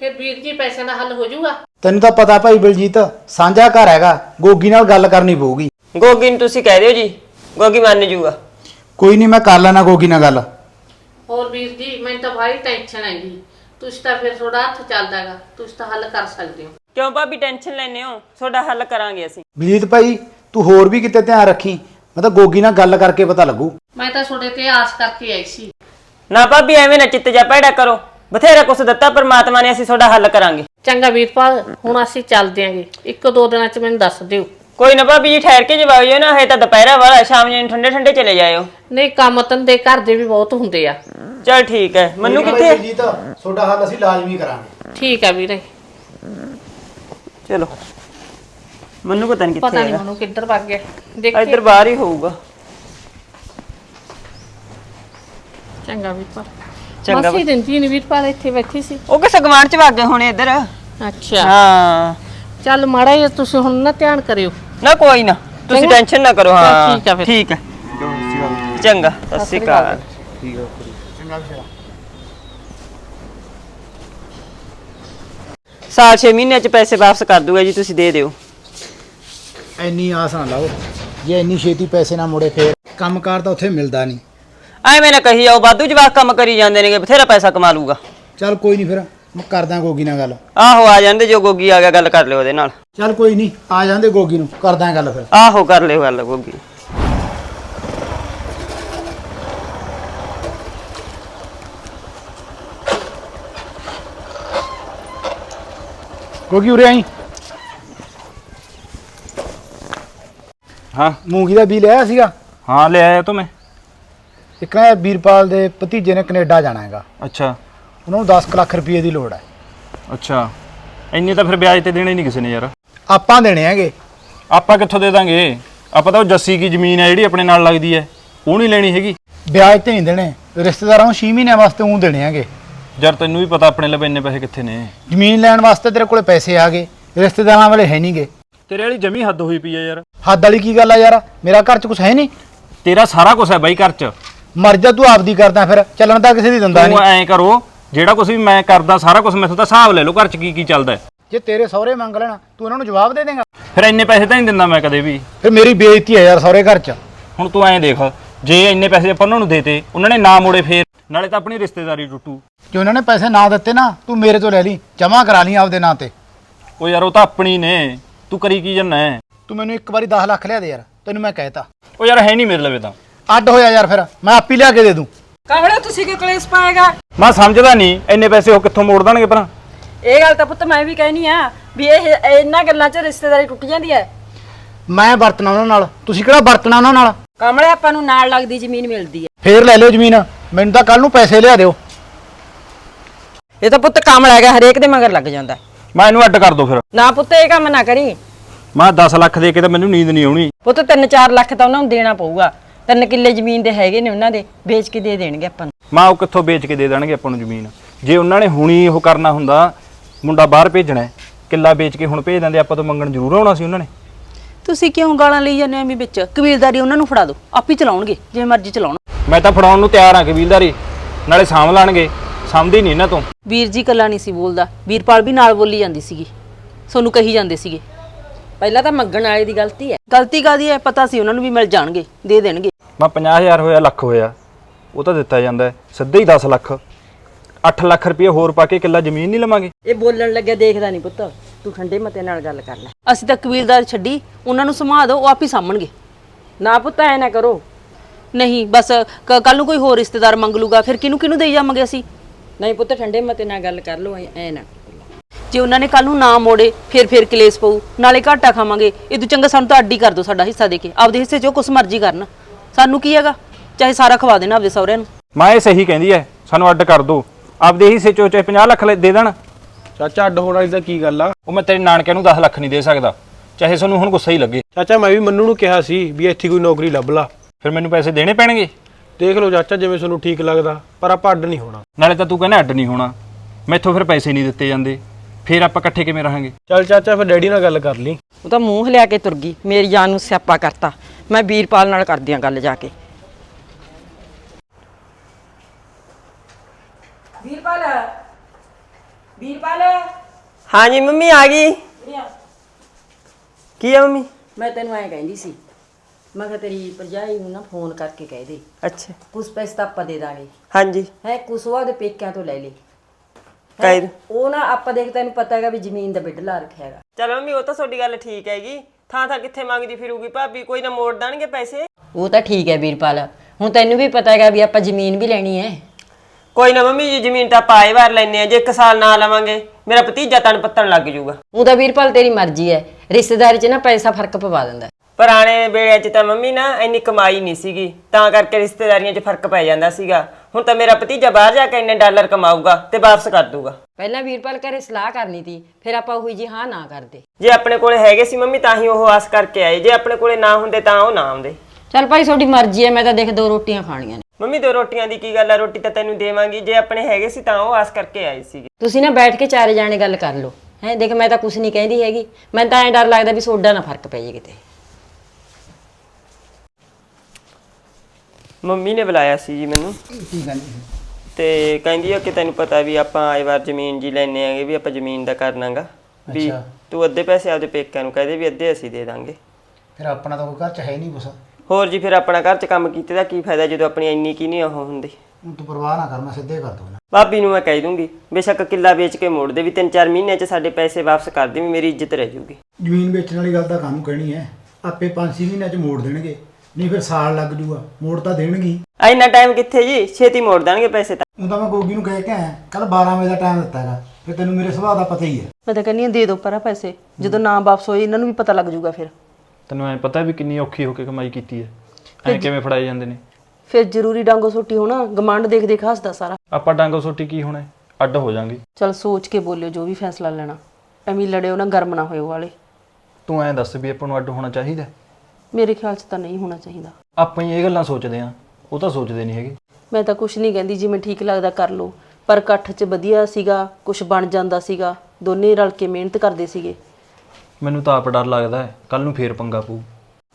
ਫਿਰ ਵੀਰ ਜੀ ਪੈਸਿਆਂ ਦਾ ਹੱਲ ਹੋ ਜਾਊਗਾ? ਤੈਨੂੰ ਤਾਂ ਪਤਾ ਭਾਈ ਬਲਜੀਤ ਸਾਂਝਾ ਘਰ ਹੈਗਾ ਗੋਗੀ ਨਾਲ ਗੱਲ ਕਰਨੀ ਪਊਗੀ। ਗੋਗੀ ਨੂੰ ਤੁਸੀਂ ਕਹਿ ਦਿਓ ਜੀ ਗੋਗੀ ਮੰਨ ਜੂਗਾ ਕੋਈ ਨਹੀਂ ਮੈਂ ਕਰ ਲੈਣਾ ਗੋਗੀ ਨਾਲ ਗੱਲ। ਹੋਰ ਵੀਰ ਜੀ ਮੈਨੂੰ ਤਾਂ ਭਾਰੀ ਟੈਨਸ਼ਨ ਹੈਗੀ। ਤੁਸੀਂ ਤਾਂ ਫਿਰ ਥੋੜਾ ਹੱਥ ਚੱਲਦਾਗਾ ਤੁਸੀਂ ਤਾਂ ਹੱਲ ਕਰ ਸਕਦੇ ਹੋ। ਕਿਉਂ ਭਾਬੀ ਟੈਨਸ਼ਨ ਲੈਨੇ ਹੋ? ਤੁਹਾਡਾ ਹੱਲ ਕਰਾਂਗੇ ਅਸੀਂ। ਬਲਜੀਤ ਭਾਈ ਤੂੰ ਹੋਰ ਵੀ ਕਿਤੇ ਧਿਆਨ ਰੱਖੀ ਮੈਂ ਤਾਂ ਗੋਗੀ ਨਾਲ ਗੱਲ ਕਰਕੇ ਪਤਾ ਲੱਗੂ। ਮੈਂ ਤਾਂ ਤੁਹਾਡੇ ਤੇ ਆਸ ਕਰਕੇ ਆਈ ਸੀ। ਨਾ ਭਾਬੀ ਐਵੇਂ ਨਾ ਚਿੱਤ ਜਾ ਪੈੜਾ ਕਰੋ। ਬਥੇਰਾ ਕੁਛ ਦਿੱਤਾ ਪਰਮਾਤਮਾ ਨੇ ਅਸੀਂ ਤੁਹਾਡਾ ਹੱਲ ਕਰਾਂਗੇ। ਚੰਗਾ ਵੀਰਪਾਲ ਹੁਣ ਅਸੀਂ ਚੱਲਦੇ ਆਂਗੇ। ਇੱਕ ਦੋ ਦਿਨਾਂ ਚ ਮੈਨੂੰ ਦੱਸ ਦਿਓ। ਕੋਈ ਨਾ ਭਾਬੀ ਜੀ ਠਹਿਰ ਕੇ ਜਵਾਬ ਜਿਓ ਨਾ ਹੈ ਤਾਂ ਦੁਪਹਿਰਾ ਵਾਲਾ ਸ਼ਾਮ ਨੂੰ ਠੰਡੇ ਠੰਡੇ ਚਲੇ ਜਾਇਓ। ਨਹੀਂ ਕੰਮ ਧੰਦੇ ਘਰ ਦੇ ਵੀ ਬਹੁਤ ਹੁੰਦੇ ਆ। ਚਲ ਠੀਕ ਹੈ ਮੰਨੂ ਕਿੱਥੇ? ਬਲਜੀਤ ਤੁਹਾਡਾ ਹੱਲ ਅਸੀਂ ਲਾਜ਼ਮੀ ਕਰਾਂਗੇ। ਠੀਕ ਆ ਵੀਰੇ। ਚਲੋ। ਮੰਨੂ ਪਤਾ ਨਹੀਂ ਪਤਾ ਕਿੱਥੇ ਨਹੀਂ ਹੈਗਾ। ਮੈਨੂੰ ਕਿੱਧਰ ਭੱਗ ਗਿਆ। ਇੱਧਰ ਦੇਖੀ ਬਾਹਰ ਹੀ ਹੋਊਗਾ। ਚੰਗਾ ਵੀਰਪਾਲ ਚੰਗਾ ਮਾਸੀ ਦਿੰਦੀ ਨਹੀਂ ਵੀਰਪਾਲ ਇੱਥੇ ਬੈਠੀ ਸੀ। ਉਹ ਕਿਸੇ ਗਵਾਂਢ ਚ ਵਗ ਗਏ ਹੋਣੇ ਇੱਧਰ। ਅੱਛਾ। ਹਾਂ। ਚੱਲ ਮਾੜਾ ਜਿਹਾ ਤੁਸੀਂ ਹੁਣ ਨਾ ਧਿਆਨ ਕਰਿਓ। ਨਾ ਕੋਈ ਨਾ। ਤੁਸੀਂ ਚੰਗਾ। ਟੈਨਸ਼ਨ ਨਾ ਕਰੋ ਹਾਂ। ਠੀਕ ਆ ਫਿਰ। ਠੀਕ ਹੈ ਚੰਗਾ। ਸਤਿ ਸ਼੍ਰੀ ਅਕਾਲ। ਸਾਲ 6 ਮਹੀਨਿਆਂ ਚ ਪੈਸੇ ਵਾਪਸ ਕਰ ਦੂਗਾ ਜੀ ਤੁਸੀਂ ਦੇ ਦਿਓ। ਇੰਨੀ ਆਸ ਨਾ ਲਾਓ ਜੇ ਇੰਨੀ ਛੇਤੀ ਪੈਸੇ ਨਾ ਮੁੜੇ ਫੇਰ। ਕੰਮਕਾਰ ਤਾਂ ਉੱਥੇ ਮਿਲਦਾ ਨਹੀਂ। ਐਵੇਂ ਨਾ ਕਹੀ ਜਾਓ ਵਾਧੂ ਜਵਾਕ ਕੰਮ ਕਰੀ ਜਾਂਦੇ ਨੇਗੇ ਬਥੇਰਾ ਪੈਸਾ ਕਮਾ ਲੂਗਾ ਚੱਲ ਕੋਈ ਨਹੀਂ ਫਿਰ ਮੈਂ ਕਰਦਾ ਗੋਗੀ ਨਾਲ ਗੱਲ। ਆਹੋ ਆ ਜਾਂਦੇ ਜੋ ਗੋਗੀ ਆ ਗਿਆ ਗੱਲ ਕਰ ਲਿਓ ਉਹਦੇ ਨਾਲ। ਚੱਲ ਕੋਈ ਨਹੀਂ ਆ ਜਾਂਦੇ ਗੋਗੀ ਨੂੰ ਕਰਦਾ ਗੱਲ ਫਿਰ। ਆਹੋ ਕਰ ਲਿਓ ਗੱਲ ਗੋਗੀ। ਗੋਗੀ ਉਰੇ ਆਈ। ਹਾਂ। ਮੂੰਗੀ ਦਾ ਬੀਲ ਆਇਆ ਸੀਗਾ? ਹਾਂ ਲੈ ਆਇਆ ਤੂੰ ਮੈਂ। ਇੱਕ ਨਾ ਵੀਰਪਾਲ ਦੇ ਭਤੀਜੇ ਨੇ ਕੈਨੇਡਾ ਜਾਣਾ ਹੈਗਾ। ਅੱਛਾ। ਉਹਨਾਂ ਨੂੰ 10 ਕੁ ਲੱਖ ਰੁਪਏ ਦੀ ਲੋੜ ਹੈ। ਅੱਛਾ। ਇੰਨੇ ਤਾਂ ਫਿਰ ਵਿਆਜ ਤੇ ਦੇਣੇ ਨਹੀਂ ਕਿਸੇ ਨੇ ਯਾਰ। ਆਪਾਂ ਦੇਣੇ ਹੈਗੇ। ਆਪਾਂ ਕਿੱਥੋਂ ਦੇ ਦਾਂਗੇ? ਆਪਾਂ ਤਾਂ ਉਹ ਜੱਸੀ ਕੀ ਜ਼ਮੀਨ ਹੈ ਜਿਹੜੀ ਆਪਣੇ ਨਾਲ ਲੱਗਦੀ ਹੈ। ਉਹ ਨਹੀਂ ਲੈਣੀ ਹੈਗੀ। ਵਿਆਜ ਤੇ ਨਹੀਂ ਦੇਣੇ। ਰਿਸ਼ਤੇਦਾਰਾਂ ਨੂੰ 6 ਮਹੀਨਿਆਂ ਵਾਸਤੇ ਉਹ ਦੇਣੇ ਹੈਗੇ। ਯਾਰ ਤੈਨੂੰ ਵੀ ਪਤਾ ਆਪਣੇ ਲਵੇ ਇੰਨੇ ਪੈਸੇ ਕਿੱਥੇ ਨੇ। ਜ਼ਮੀਨ ਲੈਣ ਵਾਸਤੇ ਤੇਰੇ ਕੋਲੇ ਪੈਸੇ ਆ ਗਏ ਰਿਸ਼ਤੇਦਾਰਾਂ ਵਾਲੇ ਹੈ ਨਹੀਂਗੇ ਤੇਰੇ ਵਾਲੀ ਜਮੀ ਹੱਦ ਹੋਈ ਪਈ ਆ ਯਾਰ। ਹੱਦ ਵਾਲੀ ਕੀ ਗੱਲ ਆ ਯਾਰ? ਮੇਰਾ ਘਰ 'ਚ ਕੁਝ ਹੈ ਨਹੀਂ? ਤੇਰਾ ਸਾਰਾ ਕੁਝ ਹੈ ਬਾਈ ਘਰ 'ਚ। ਮਰ ਜਾ ਤੂੰ ਆਪਦੀ ਕਰਦਾ ਫਿਰ ਚੱਲਣ ਤਾਂ ਕਿਸੇ ਦੀ ਦਿੰਦਾ ਤੂੰ ਨਹੀਂ। ਐਂ ਕਰੋ ਜਿਹੜਾ ਕੁਝ ਵੀ ਮੈਂ ਕਰਦਾ ਸਾਰਾ ਕੁਝ ਮੈਥੋਂ ਤਾਂ ਹਿਸਾਬ ਲੈ ਲਓ ਘਰ 'ਚ ਕੀ ਕੀ ਚੱਲਦਾ ਹੈ। ਜੇ ਤੇਰੇ ਸਹੁਰੇ ਮੰਗ ਲੈਣ ਤੂੰ ਉਹਨਾਂ ਨੂੰ ਜਵਾਬ ਦੇ ਦੇਂਗਾ? ਫਿਰ ਇੰਨੇ ਪੈਸੇ ਤਾਂ ਨਹੀਂ ਦਿੰਦਾ ਮੈਂ ਕਦੇ ਵੀ। ਫਿਰ ਮੇਰੀ ਬੇਇੱਜ਼ਤੀ ਹੈ ਯਾਰ ਸਹੁਰੇ ਘਰ 'ਚ। ਹੁਣ ਤੂੰ ਐਂ ਦੇਖ ਜੇ ਇੰਨੇ ਪੈਸੇ ਆਪਾਂ ਉਹਨਾਂ ਨੂੰ ਦੇਤੇ ਉਹਨਾਂ ਨੇ ਨਾ ਮੋੜੇ ਫੇਰ। ਨਾਲੇ ਤਾਂ ਆਪਣੀ ਰਿਸ਼ਤੇਦਾਰੀ ਟੁੱਟੂ। ਜੇ ਉਹਨਾਂ ਨੇ ਪੈਸੇ ਨਾ ਦਿੱਤੇ ਨਾ ਤੂੰ ਮੇਰੇ ਤੋਂ ਲੈ ਲਈ ਜਮਾ ਕਰਾ ਲਈ ਆਪਦੇ ਨਾਂ ਤੇ। ਉਹ ਯਾਰ ਉਹ ਤਾਂ ਆਪਣੀ ਨੇ। ਤੂੰ ਕਰੀ ਕੀ ਜੰਨਾ ਹੈ? ਤੂੰ ਮੈਨੂੰ ਇੱਕ ਵਾਰੀ 10 ਲੱਖ ਲਿਆ ਦੇ ਯਾਰ ਤੈਨੂੰ ਮੈਂ ਕਹਿਤਾ। ਉਹ ਯਾਰ ਹੈ ਨਹੀਂ ਮੇਰੇ ਲਵੇ ਤਾਂ। ਅੱਡ ਹੋਇਆ ਯਾਰ ਫਿਰ ਮੈਂ ਆਪੀ ਲਿਆ ਕੇ ਦੇ ਦੂੰ। ਕਮਲੇ ਤੁਸੀਂ ਕਿ ਕਲੇਸ਼ ਪਾਏਗਾ? ਮੈਂ ਸਮਝਦਾ ਨਹੀਂ ਇੰਨੇ ਪੈਸੇ ਉਹ ਕਿੱਥੋਂ ਮੋੜ ਦੇਣਗੇ ਭਰਾ? ਇਹ ਗੱਲ ਤਾਂ ਪੁੱਤ ਮੈਂ ਵੀ ਕਹਿਨੀ ਆ ਵੀ ਇਹ ਇਹਨਾਂ ਗੱਲਾਂ 'ਚ ਰਿਸ਼ਤੇਦਾਰੀ ਟੁੱਟ ਜਾਂਦੀ ਹੈ। ਮੈਂ ਵਰਤਣਾ ਉਹਨਾਂ ਨਾਲ ਤੁਸੀਂ ਕਿਹੜਾ ਵਰਤਣਾ ਉਹਨਾਂ ਨਾਲ? ਕਮਲੇ ਆਪਾਂ ਨੂੰ ਨਾਲ ਲੱਗਦੀ ਜ਼ਮੀਨ ਮਿਲਦੀ ਹੈ। ਫੇਰ ਲੈ ਲਿਓ ਜ਼ਮੀਨ। ਮੈਨੂੰ ਤਾਂ ਕੱਲ ਨੂੰ ਪੈਸੇ ਲਿਆ ਦਿਓ। ਇਹ ਤਾਂ ਪੁੱਤ ਕਮਲ ਹੈਗਾ ਹਰੇਕ ਦੇ ਮਗਰ ਲੱਗ ਜਾਂਦਾ। ਮੈਂ ਇਹਨੂੰ ਅੱਡ ਕਰ ਦੋ ਫਿਰ। ਨਾ ਪੁੱਤ ਇਹ ਕੰਮ ਨਾ ਕਰੀ। ਮੈਂ 10 ਲੱਖ ਦੇ ਕੇ ਤਾਂ ਮੈਨੂੰ ਨੀਂਦ ਨਹੀਂ ਆਉਣੀ। ਪੁੱਤ 3-4 ਲੱਖ ਤਾਂ ਉਹਨਾਂ ਨੂੰ ਦੇਣਾ ਪਊਗਾ। ਤਿੰਨ ਕਿੱਲੇ ਜ਼ਮੀਨ ਦੇ ਹੈਗੇ ਨੇ ਉਹਨਾਂ ਦੇ ਵੇਚ ਕੇ ਦੇ ਦੇਣਗੇ ਆਪਾਂ ਨੂੰ। ਮੈਂ ਉਹ ਕਿੱਥੋਂ ਵੇਚ ਕੇ ਦੇ ਦੇਣਗੇ ਆਪਾਂ ਨੂੰ ਜ਼ਮੀਨ? ਜੇ ਉਹਨਾਂ ਨੇ ਹੁਣੀ ਉਹ ਕਰਨਾ ਹੁੰਦਾ ਮੁੰਡਾ ਬਾਹਰ ਭੇਜਣਾ ਹੈ, ਕਿੱਲਾ ਵੇਚ ਕੇ ਹੁਣ ਭੇਜ ਦਿੰਦੇ ਆਪਾਂ ਤੋਂ ਮੰਗਣ ਜ਼ਰੂਰ ਆਉਣਾ ਸੀ ਉਹਨਾਂ ਨੇ। ਤੁਸੀਂ ਕਿਉਂ ਗਾਲਾਂ ਲਈ ਜਾਂਦੇ ਹੋ ਐਵੇਂ ਵਿੱਚ? ਕਬੀਲਦਾਰੀ ਉਹਨਾਂ ਨੂੰ ਫੜਾ ਦਿਓ ਆਪੇ ਚਲਾਉਣਗੇ ਜਿਵੇਂ ਮਰਜ਼ੀ ਚਲਾਉਣ। ਮੈਂ ਤਾਂ ਫੜਾਉਣ ਨੂੰ ਤਿਆਰ ਹਾਂ ਕਬੀਲਦਾਰੀ। ਨਾਲੇ ਸਾਂਭ ਲਾਣਗੇ। ਸਮਝਦੀ ਨਹੀਂ ਇਹਨਾਂ ਤੋਂ। ਵੀਰ ਜੀ ਕੱਲਾ ਨਹੀਂ ਸੀ ਬੋਲਦਾ। ਵੀਰਪਾਲ ਵੀ ਨਾਲ ਬੋਲੀ ਜਾਂਦੀ ਸੀਗੀ। ਤੁਹਾਨੂੰ ਕਹੀ ਜਾਂਦੇ ਸੀਗੇ। ਪਹਿਲਾਂ ਤਾਂ ਮੰਗਣ ਵਾਲੇ ਦੀ ਗਲਤੀ ਹੈ। ਗਲਤੀ ਕਾਦੀ ਹੈ? ਪਤਾ ਸੀ ਉਹਨਾਂ ਨੂੰ ਵੀ ਮਿਲ ਜਾਣਗੇ ਦੇ ਦੇਣਗੇ। ਮੈਂ 50000 ਹੋਇਆ ਲੱਖ ਹੋਇਆ। ਉਹ ਤਾਂ ਦਿੱਤਾ ਜਾਂਦਾ ਹੈ, ਸਿੱਧਾ ਹੀ 10 ਲੱਖ। 8 ਲੱਖ ਰੁਪਏ ਹੋਰ ਪਾ ਕੇ ਕਿੱਲਾ ਜ਼ਮੀਨ ਨਹੀਂ ਲਵਾਂਗੇ। ਇਹ ਬੋਲਣ ਲੱਗਿਆ ਦੇਖਦਾ ਨਹੀਂ ਪੁੱਤ। ਤੂੰ ਠੰਡੇ ਮਤੇ ਨਾਲ ਗੱਲ ਕਰ ਲੈ। ਅਸੀਂ ਤਾਂ ਕਬੀਲਦਾਰ ਛੱਡੀ। ਉਹਨਾਂ ਨੂੰ ਸਮਾ ਦਿਓ ਉਹ ਆਪੇ ਸਾਂਭਣਗੇ। ਨਾ ਪੁੱਤ ਐ ਨਾ ਕਰੋ। ਨਹੀਂ ਬਸ ਕੱਲ ਨੂੰ ਕੋਈ ਹੋਰ ਰਿਸ਼ਤੇਦਾਰ ਮੰਗ ਲੂਗਾ ਫਿਰ ਕਿਹਨੂੰ ਕਿਹਨੂੰ ਦੇਈ ਜਾਵਾਂਗੇ ਅਸੀਂ? ਨਹੀਂ ਪੁੱਤ ਠੰਡੇ ਮਤੇ ਨਾਲ ਗੱਲ ਕਰ ਲੋ ਐ ਨਾ ਜੇ ਉਹਨਾਂ ਨੇ ਕੱਲ ਨੂੰ ਨਾ ਮੋੜੇ ਫਿਰ ਫਿਰ ਕਲੇਸ਼ ਪਊ ਨਾਲੇ ਘਾਟਾ ਖਾਵਾਂਗੇ। ਇਹ ਤੋਂ ਚੰਗਾ ਸਾਨੂੰ ਤਾਂ ਅੱਡੀ ਕਰ ਦਿਓ ਸਾਡਾ ਹਿੱਸਾ ਦੇ ਕੇ। ਆਪਦੇ ਹਿੱਸੇ 'ਚੋਂ ਕੁਛ ਮਰਜ਼ੀ ਕਰਨ। ਸਾਨੂੰ ਕੀ ਹੈਗਾ? ਚਾਹੇ ਸਾਰਾ ਖਵਾ ਦੇਣਾ ਆਪਦੇ ਸਹੁਰਿਆਂ ਨੂੰ। ਮੈਂ ਇਹ ਸਹੀ ਕਹਿੰਦੀ ਐ। ਸਾਨੂੰ ਅੱਡ ਕਰ ਦੋ। ਆਪਦੇ ਹਿੱਸੇ ਚੋਂ ਚਾਹੇ 50 ਲੱਖ ਲੈ- ਦੇ ਦੇਣ। ਚਾਚਾ ਅੱਡ ਹੋਣ ਵਾਲੀ ਤਾਂ ਕੀ ਗੱਲ ਆ? ਉਹ ਮੈਂ ਤੇਰੇ ਨਾਨਕਿਆਂ ਨੂੰ 10 ਲੱਖ ਨਹੀਂ ਦੇ ਸਕਦਾ। ਚਾਹੇ ਸਾਨੂੰ ਹੁਣ ਗੁੱਸਾ ਹੀ ਲੱਗੇ। ਚਾਚਾ ਮੈਂ ਵੀ ਮੰਨੂ ਨੂੰ ਕਿਹਾ ਸੀ ਵੀ ਇੱਥੇ ਕੋਈ ਨੌਕਰੀ ਲੱਭ ਲਾ। ਫਿਰ ਮੈਨੂੰ ਪੈਸੇ ਦੇਣੇ ਪੈਣਗੇ? ਦੇਖ ਲਓ ਚਾਚਾ ਜਿਵੇਂ ਤੁਹਾਨੂੰ ਠੀਕ ਲੱਗਦਾ ਪਰ ਆਪਾਂ ਅੱਡ ਨਹੀਂ ਹੋਣਾ। ਨਾਲੇ ਤਾਂ ਤੂੰ ਕਹਿੰਦਾ ਅੱਡ ਨਹੀਂ ਹੋਣਾ। ਮੈਥੋਂ ਫਿਰ ਪੈਸੇ ਨਹੀਂ ਦਿੱਤੇ ਜਾਂਦੇ। ਫਿਰ ਆਪਾਂ ਇਕੱਠੇ ਕਿਵੇਂ ਰਹਾਂਗੇ? ਚੱਲ ਚਾਚਾ ਫਿਰ ਡੈਡੀ ਨਾਲ ਗੱਲ ਕਰ ਲਈ। ਉਹ ਤਾਂ ਮੂੰਹ ਲਿਆ ਕੇ ਤੁਰ ਗਈ। ਮੇਰੀ ਜਾਨ ਨੂੰ ਸਿਆਪਾ ਕਰਤਾ। ਮੈਂ ਵੀਰਪਾਲ ਨਾਲ ਕਰਦੀ ਆਂ ਗੱਲ ਜਾ ਕੇ। ਵੀਰਪਾਲ ਵੀਰਪਾਲ। ਹਾਂਜੀ ਮੰਮੀ ਆ ਗਈ। ਕੀ ਆ ਮੰਮੀ? ਮੈਂ ਤੈਨੂੰ ਐਂ ਕਹਿੰਦੀ ਸੀ ਮੈਂ ਕਿਹਾ ਤੇਰੀ ਭਰਜਾਈ ਨੂੰ ਨਾ ਫੋਨ ਕਰਕੇ ਕਹਿ ਦੇ। ਅੱਛਾ। ਕੁਛ ਪੈਸੇ ਤਾਂ ਆਪਾਂ ਦੇ ਦਾਂਗੇ। ਹਾਂਜੀ। ਹੈ ਕੁਛ ਉਹ ਦੇ ਪੇਕਿਆਂ ਤੋਂ ਲੈ ਲਈ ਕਹਿ ਦੇ। ਉਹ ਨਾ ਆਪਾਂ ਦੇਖ ਤੈਨੂੰ ਪਤਾ ਹੈਗਾ ਵੀ ਜ਼ਮੀਨ ਦਾ ਬਿੱਡ ਲਾ ਰੱਖਿਆ ਹੈਗਾ। ਚਲੋ ਮੰਮੀ ਉਹ ਤਾਂ ਤੁਹਾਡੀ ਗੱਲ ਠੀਕ ਹੈਗੀ। ਥਾਂ ਥਾਂ ਕਿੱਥੇ ਮੰਗਦੀ ਫਿਰੂਗੀ ਭਾਬੀ? ਕੋਈ ਨਾ ਮੋੜ ਦੇਣਗੇ ਪੈਸੇ। ਉਹ ਤਾਂ ਠੀਕ ਹੈ ਵੀਰਪਾਲ। ਹੁਣ ਤੈਨੂੰ ਵੀ ਪਤਾ ਹੈਗਾ ਵੀ ਆਪਾਂ ਜ਼ਮੀਨ ਵੀ ਲੈਣੀ ਹੈ। ਕੋਈ ਨਾ ਮੰਮੀ ਜੀ ਜ਼ਮੀਨ ਤਾਂ ਪਾਏ ਵਾਰ ਲੈਨੇ ਆ ਜੇ ਇੱਕ ਸਾਲ ਨਾ ਲਵਾਂਗੇ ਮੇਰਾ ਭਤੀਜਾ ਤਣ ਪੱਤਣ ਲੱਗ ਜਾਊਗਾ। ਉਹ ਤਾਂ ਵੀਰਪਾਲ ਤੇਰੀ ਮਰਜ਼ੀ ਹੈ। ਰਿਸ਼ਤੇਦਾਰੀ 'ਚ ਨਾ ਪੈਸਾ ਫ਼ਰਕ ਪਵਾ ਦਿੰਦਾ। ਪੁਰਾਣੇ ਵੇਲੇ 'ਚ ਤਾਂ ਮੰਮੀ ਨਾ ਇੰਨੀ ਕਮਾਈ ਨਹੀਂ ਸੀਗੀ ਤਾਂ ਕਰਕੇ ਰਿਸ਼ਤੇਦਾਰੀਆਂ 'ਚ ਫ਼ਰਕ ਪੈ ਜਾਂਦਾ ਸੀਗਾ। ਹੁਣ ਤਾਂ ਮੇਰਾ ਭਤੀਜਾ ਬਾਹਰ ਜਾ ਕੇ ਇੰਨੇ ਡਾਲਰ ਕਮਾਊਗਾ ਤੇ ਵਾਪਸ ਕਰ ਦੂਗਾ ਪਹਿਲਾਂ ਵੀਰਪਾਲ ਘਰੇ ਸਲਾਹ ਕਰਨੀ ਸੀ ਫਿਰ ਆਪਾਂ ਉਹੀ ਜੀ ਹਾਂ ਨਾ ਕਰਦੇ। ਜੇ ਆਪਣੇ ਕੋਲੇ ਹੈਗੇ ਸੀ ਮੰਮੀ ਤਾਂ ਹੀ ਉਹ ਆਸ ਕਰਕੇ ਆਏ। ਜੇ ਆਪਣੇ ਕੋਲੇ ਨਾ ਹੁੰਦੇ ਤਾਂ ਉਹ ਨਾ ਆਉਂਦੇ। ਚੱਲ ਭਾਈ ਤੁਹਾਡੀ ਮਰਜ਼ੀ ਹੈ ਮੈਂ ਤਾਂ ਦੇਖ ਦੋ ਰੋਟੀਆਂ ਖਾਣੀਆਂ ਨੇ। ਮੰਮੀ ਦੋ ਰੋਟੀਆਂ ਦੀ ਕੀ ਗੱਲ ਆ? ਰੋਟੀ ਤਾਂ ਤੈਨੂੰ ਦੇਵਾਂਗੀ। ਜੇ ਆਪਣੇ ਹੈਗੇ ਸੀ ਤਾਂ ਉਹ ਆਸ ਕਰਕੇ ਆਏ ਸੀਗੇ। ਤੁਸੀਂ ਨਾ ਬੈਠ ਕੇ ਚਾਰੇ ਜਾਣੇ ਗੱਲ ਕਰ ਲਓ। ਹੈ ਦੇਖ ਮੈਂ ਤਾਂ ਕੁਝ ਨਹੀਂ ਕਹਿੰਦੀ ਹੈਗੀ। ਮੈਨੂੰ ਤਾਂ ਐਂ ਡਰ ਲੱਗਦਾ ਵੀ ਸੋਡਾ ਨਾ ਫ਼ਰਕ ਪੈ ਜੇ ਕਿਤੇ। ਮੰਮੀ ਨੇ ਬੁਲਾਇਆ ਸੀ ਜੀ ਮੈਨੂੰ। ਤੇ ਕਹਿੰਦੀ ਆ ਕਿ ਤੈਨੂੰ ਪਤਾ ਵੀ ਆਪਾਂ ਆਏ ਵਾਰ ਜ਼ਮੀਨ ਜੀ ਲੈਣੇ ਆਂਗੇ ਵੀ ਆਪਾਂ ਜ਼ਮੀਨ ਦਾ ਕਰਨਾਗਾ ਵੀ ਤੂੰ ਅੱਧੇ ਪੈਸੇ ਆਪਦੇ ਪੇਕਿਆਂ ਨੂੰ ਕਹਦੇ ਵੀ ਅੱਧੇ ਅਸੀਂ ਦੇ ਦਾਂਗੇ। ਫਿਰ ਆਪਣਾ ਤਾਂ ਕੋਈ ਘਰ 'ਚ ਹੈ ਨਹੀਂ ਕੁਛ। ਹੋਰ ਜੀ ਫਿਰ ਆਪਣਾ ਘਰ 'ਚ ਕੰਮ ਕੀਤੇ ਦਾ ਕੀ ਫਾਇਦਾ ਜਦੋਂ ਆਪਣੀ ਇੰਨੀ ਕੀ ਨਹੀਂ ਉਹ ਹੁੰਦੀ। ਹੁਣ ਤੂੰ ਪਰਵਾਹ ਨਾ ਕਰ ਮੈਂ ਸਿੱਧੇ ਕਰ ਦੂੰਗਾ। ਭਾਬੀ ਨੂੰ ਮੈਂ ਕਹਿ ਦੂੰਗੀ ਬੇਸ਼ੱਕ ਕਿੱਲਾ ਵੇਚ ਕੇ ਮੋੜ ਦੇ ਵੀ 3-4 ਮਹੀਨਿਆਂ 'ਚ ਸਾਡੇ ਪੈਸੇ ਵਾਪਸ ਕਰ ਦੇ ਵੀ ਮੇਰੀ ਇੱਜ਼ਤ ਰਹਿ ਜੂਗੀ। ਜ਼ਮੀਨ ਵੇਚਣ ਵਾਲੀ ਗੱਲ ਤਾਂ ਕਾਹਨੂੰ ਕਹਿਣੀ ਹੈ? ਆਪੇ 5-6 ਮਹੀਨਿਆਂ 'ਚ ਮੋੜ ਦੇਣਗੇ। ਨਹੀਂ ਫਿਰ ਸਾਲ ਲੱਗ ਜੂਗਾ ਮੋੜ ਤਾਂ ਦੇਣਗੇ। ਇੰਨਾ ਟਾਈਮ ਕਿੱਥੇ ਜੀ? ਛੇਤੀ ਮੋੜ ਦੇਣਗੇ ਪੈਸੇ ਤਾਂ। ਉਹ ਤਾਂ ਮੈਂ ਗੋਗੀ ਨੂੰ ਕਹਿ ਕੇ ਆਇਆ ਕੱਲ 12 ਵਜੇ ਦਾ ਟਾਈਮ ਦਿੱਤਾ ਹੈਗਾ ਫਿਰ ਤੈਨੂੰ ਮੇਰੇ ਸੁਭਾਅ ਦਾ ਪਤਾ ਹੀ ਹੈ। ਮੈਂ ਤਾਂ ਕਹਿੰਦੀ ਹਾਂ ਦੇ ਦਿਓ ਪਰਾਂ ਪੈਸੇ ਜਦੋਂ ਨਾ ਵਾਪਸ ਹੋਏ ਇਹਨਾਂ ਨੂੰ ਵੀ ਪਤਾ ਲੱਗ ਜਾਊਗਾ ਫਿਰ। ਤੈਨੂੰ ਐ ਪਤਾ ਵੀ ਕਿੰਨੀ ਔਖੀ ਹੋ ਕੇ ਕਮਾਈ ਕੀਤੀ ਹੈ ਐ ਕਿਵੇਂ ਫੜਾਏ ਜਾਂਦੇ ਨੇ? ਫਿਰ ਜ਼ਰੂਰੀ ਡਾਂਗੋ ਸੋਟੀ ਹੋਣਾ ਗਮਾਂਡ ਦੇਖ ਦੇਖ ਹੱਸਦਾ ਸਾਰਾ। ਆਪਾਂ ਡਾਂਗੋ ਸੋਟੀ ਕੀ ਹੋਣਾ ਹੈ? ਅੱਡ ਹੋ ਜਾਾਂਗੇ। ਚਲ ਸੋਚ ਕੇ ਬੋਲਿਓ ਜੋ ਵੀ ਫੈਸਲਾ ਲੈਣਾ। ਐਵੇਂ ਲੜਿਓ ਨਾ ਗਰਮ ਨਾ ਹੋਇਓ ਵਾਲੇ। ਤੂੰ ਐਂ ਦੱਸ ਵੀ ਆਪਾਂ ਨੂੰ ਅੱਡ ਹੋਣਾ ਚਾਹੀਦਾ ਹੈ? ਮੇਰੇ ਖਿਆਲ 'ਚ ਤਾਂ ਨਹੀਂ ਹੋਣਾ ਚਾਹੀਦਾ। ਆਪਾਂ ਹੀ ਇਹ ਗੱਲਾਂ ਸੋਚਦੇ ਆਂ ਉਹ ਤਾਂ ਸੋਚਦੇ ਨਹੀਂ ਹੈਗੇ। ਮੈਂ ਤਾਂ ਕੁਝ ਨਹੀਂ ਕਹਿੰਦੀ ਜਿਵੇਂ ਠੀਕ ਲੱਗਦਾ ਕਰ ਲਓ। ਪਰ ਇਕੱਠ 'ਚ ਵਧੀਆ ਸੀਗਾ ਕੁਝ ਬਣ ਜਾਂਦਾ ਸੀਗਾ। ਦੋਨੇ ਰਲ ਕੇ ਮਿਹਨਤ ਕਰਦੇ ਸੀਗੇ। ਮੈਨੂੰ ਤਾਂ ਆਪ ਡਰ ਲੱਗਦਾ ਹੈ। ਕੱਲ ਨੂੰ ਫੇਰ ਪੰਗਾ ਪਊ।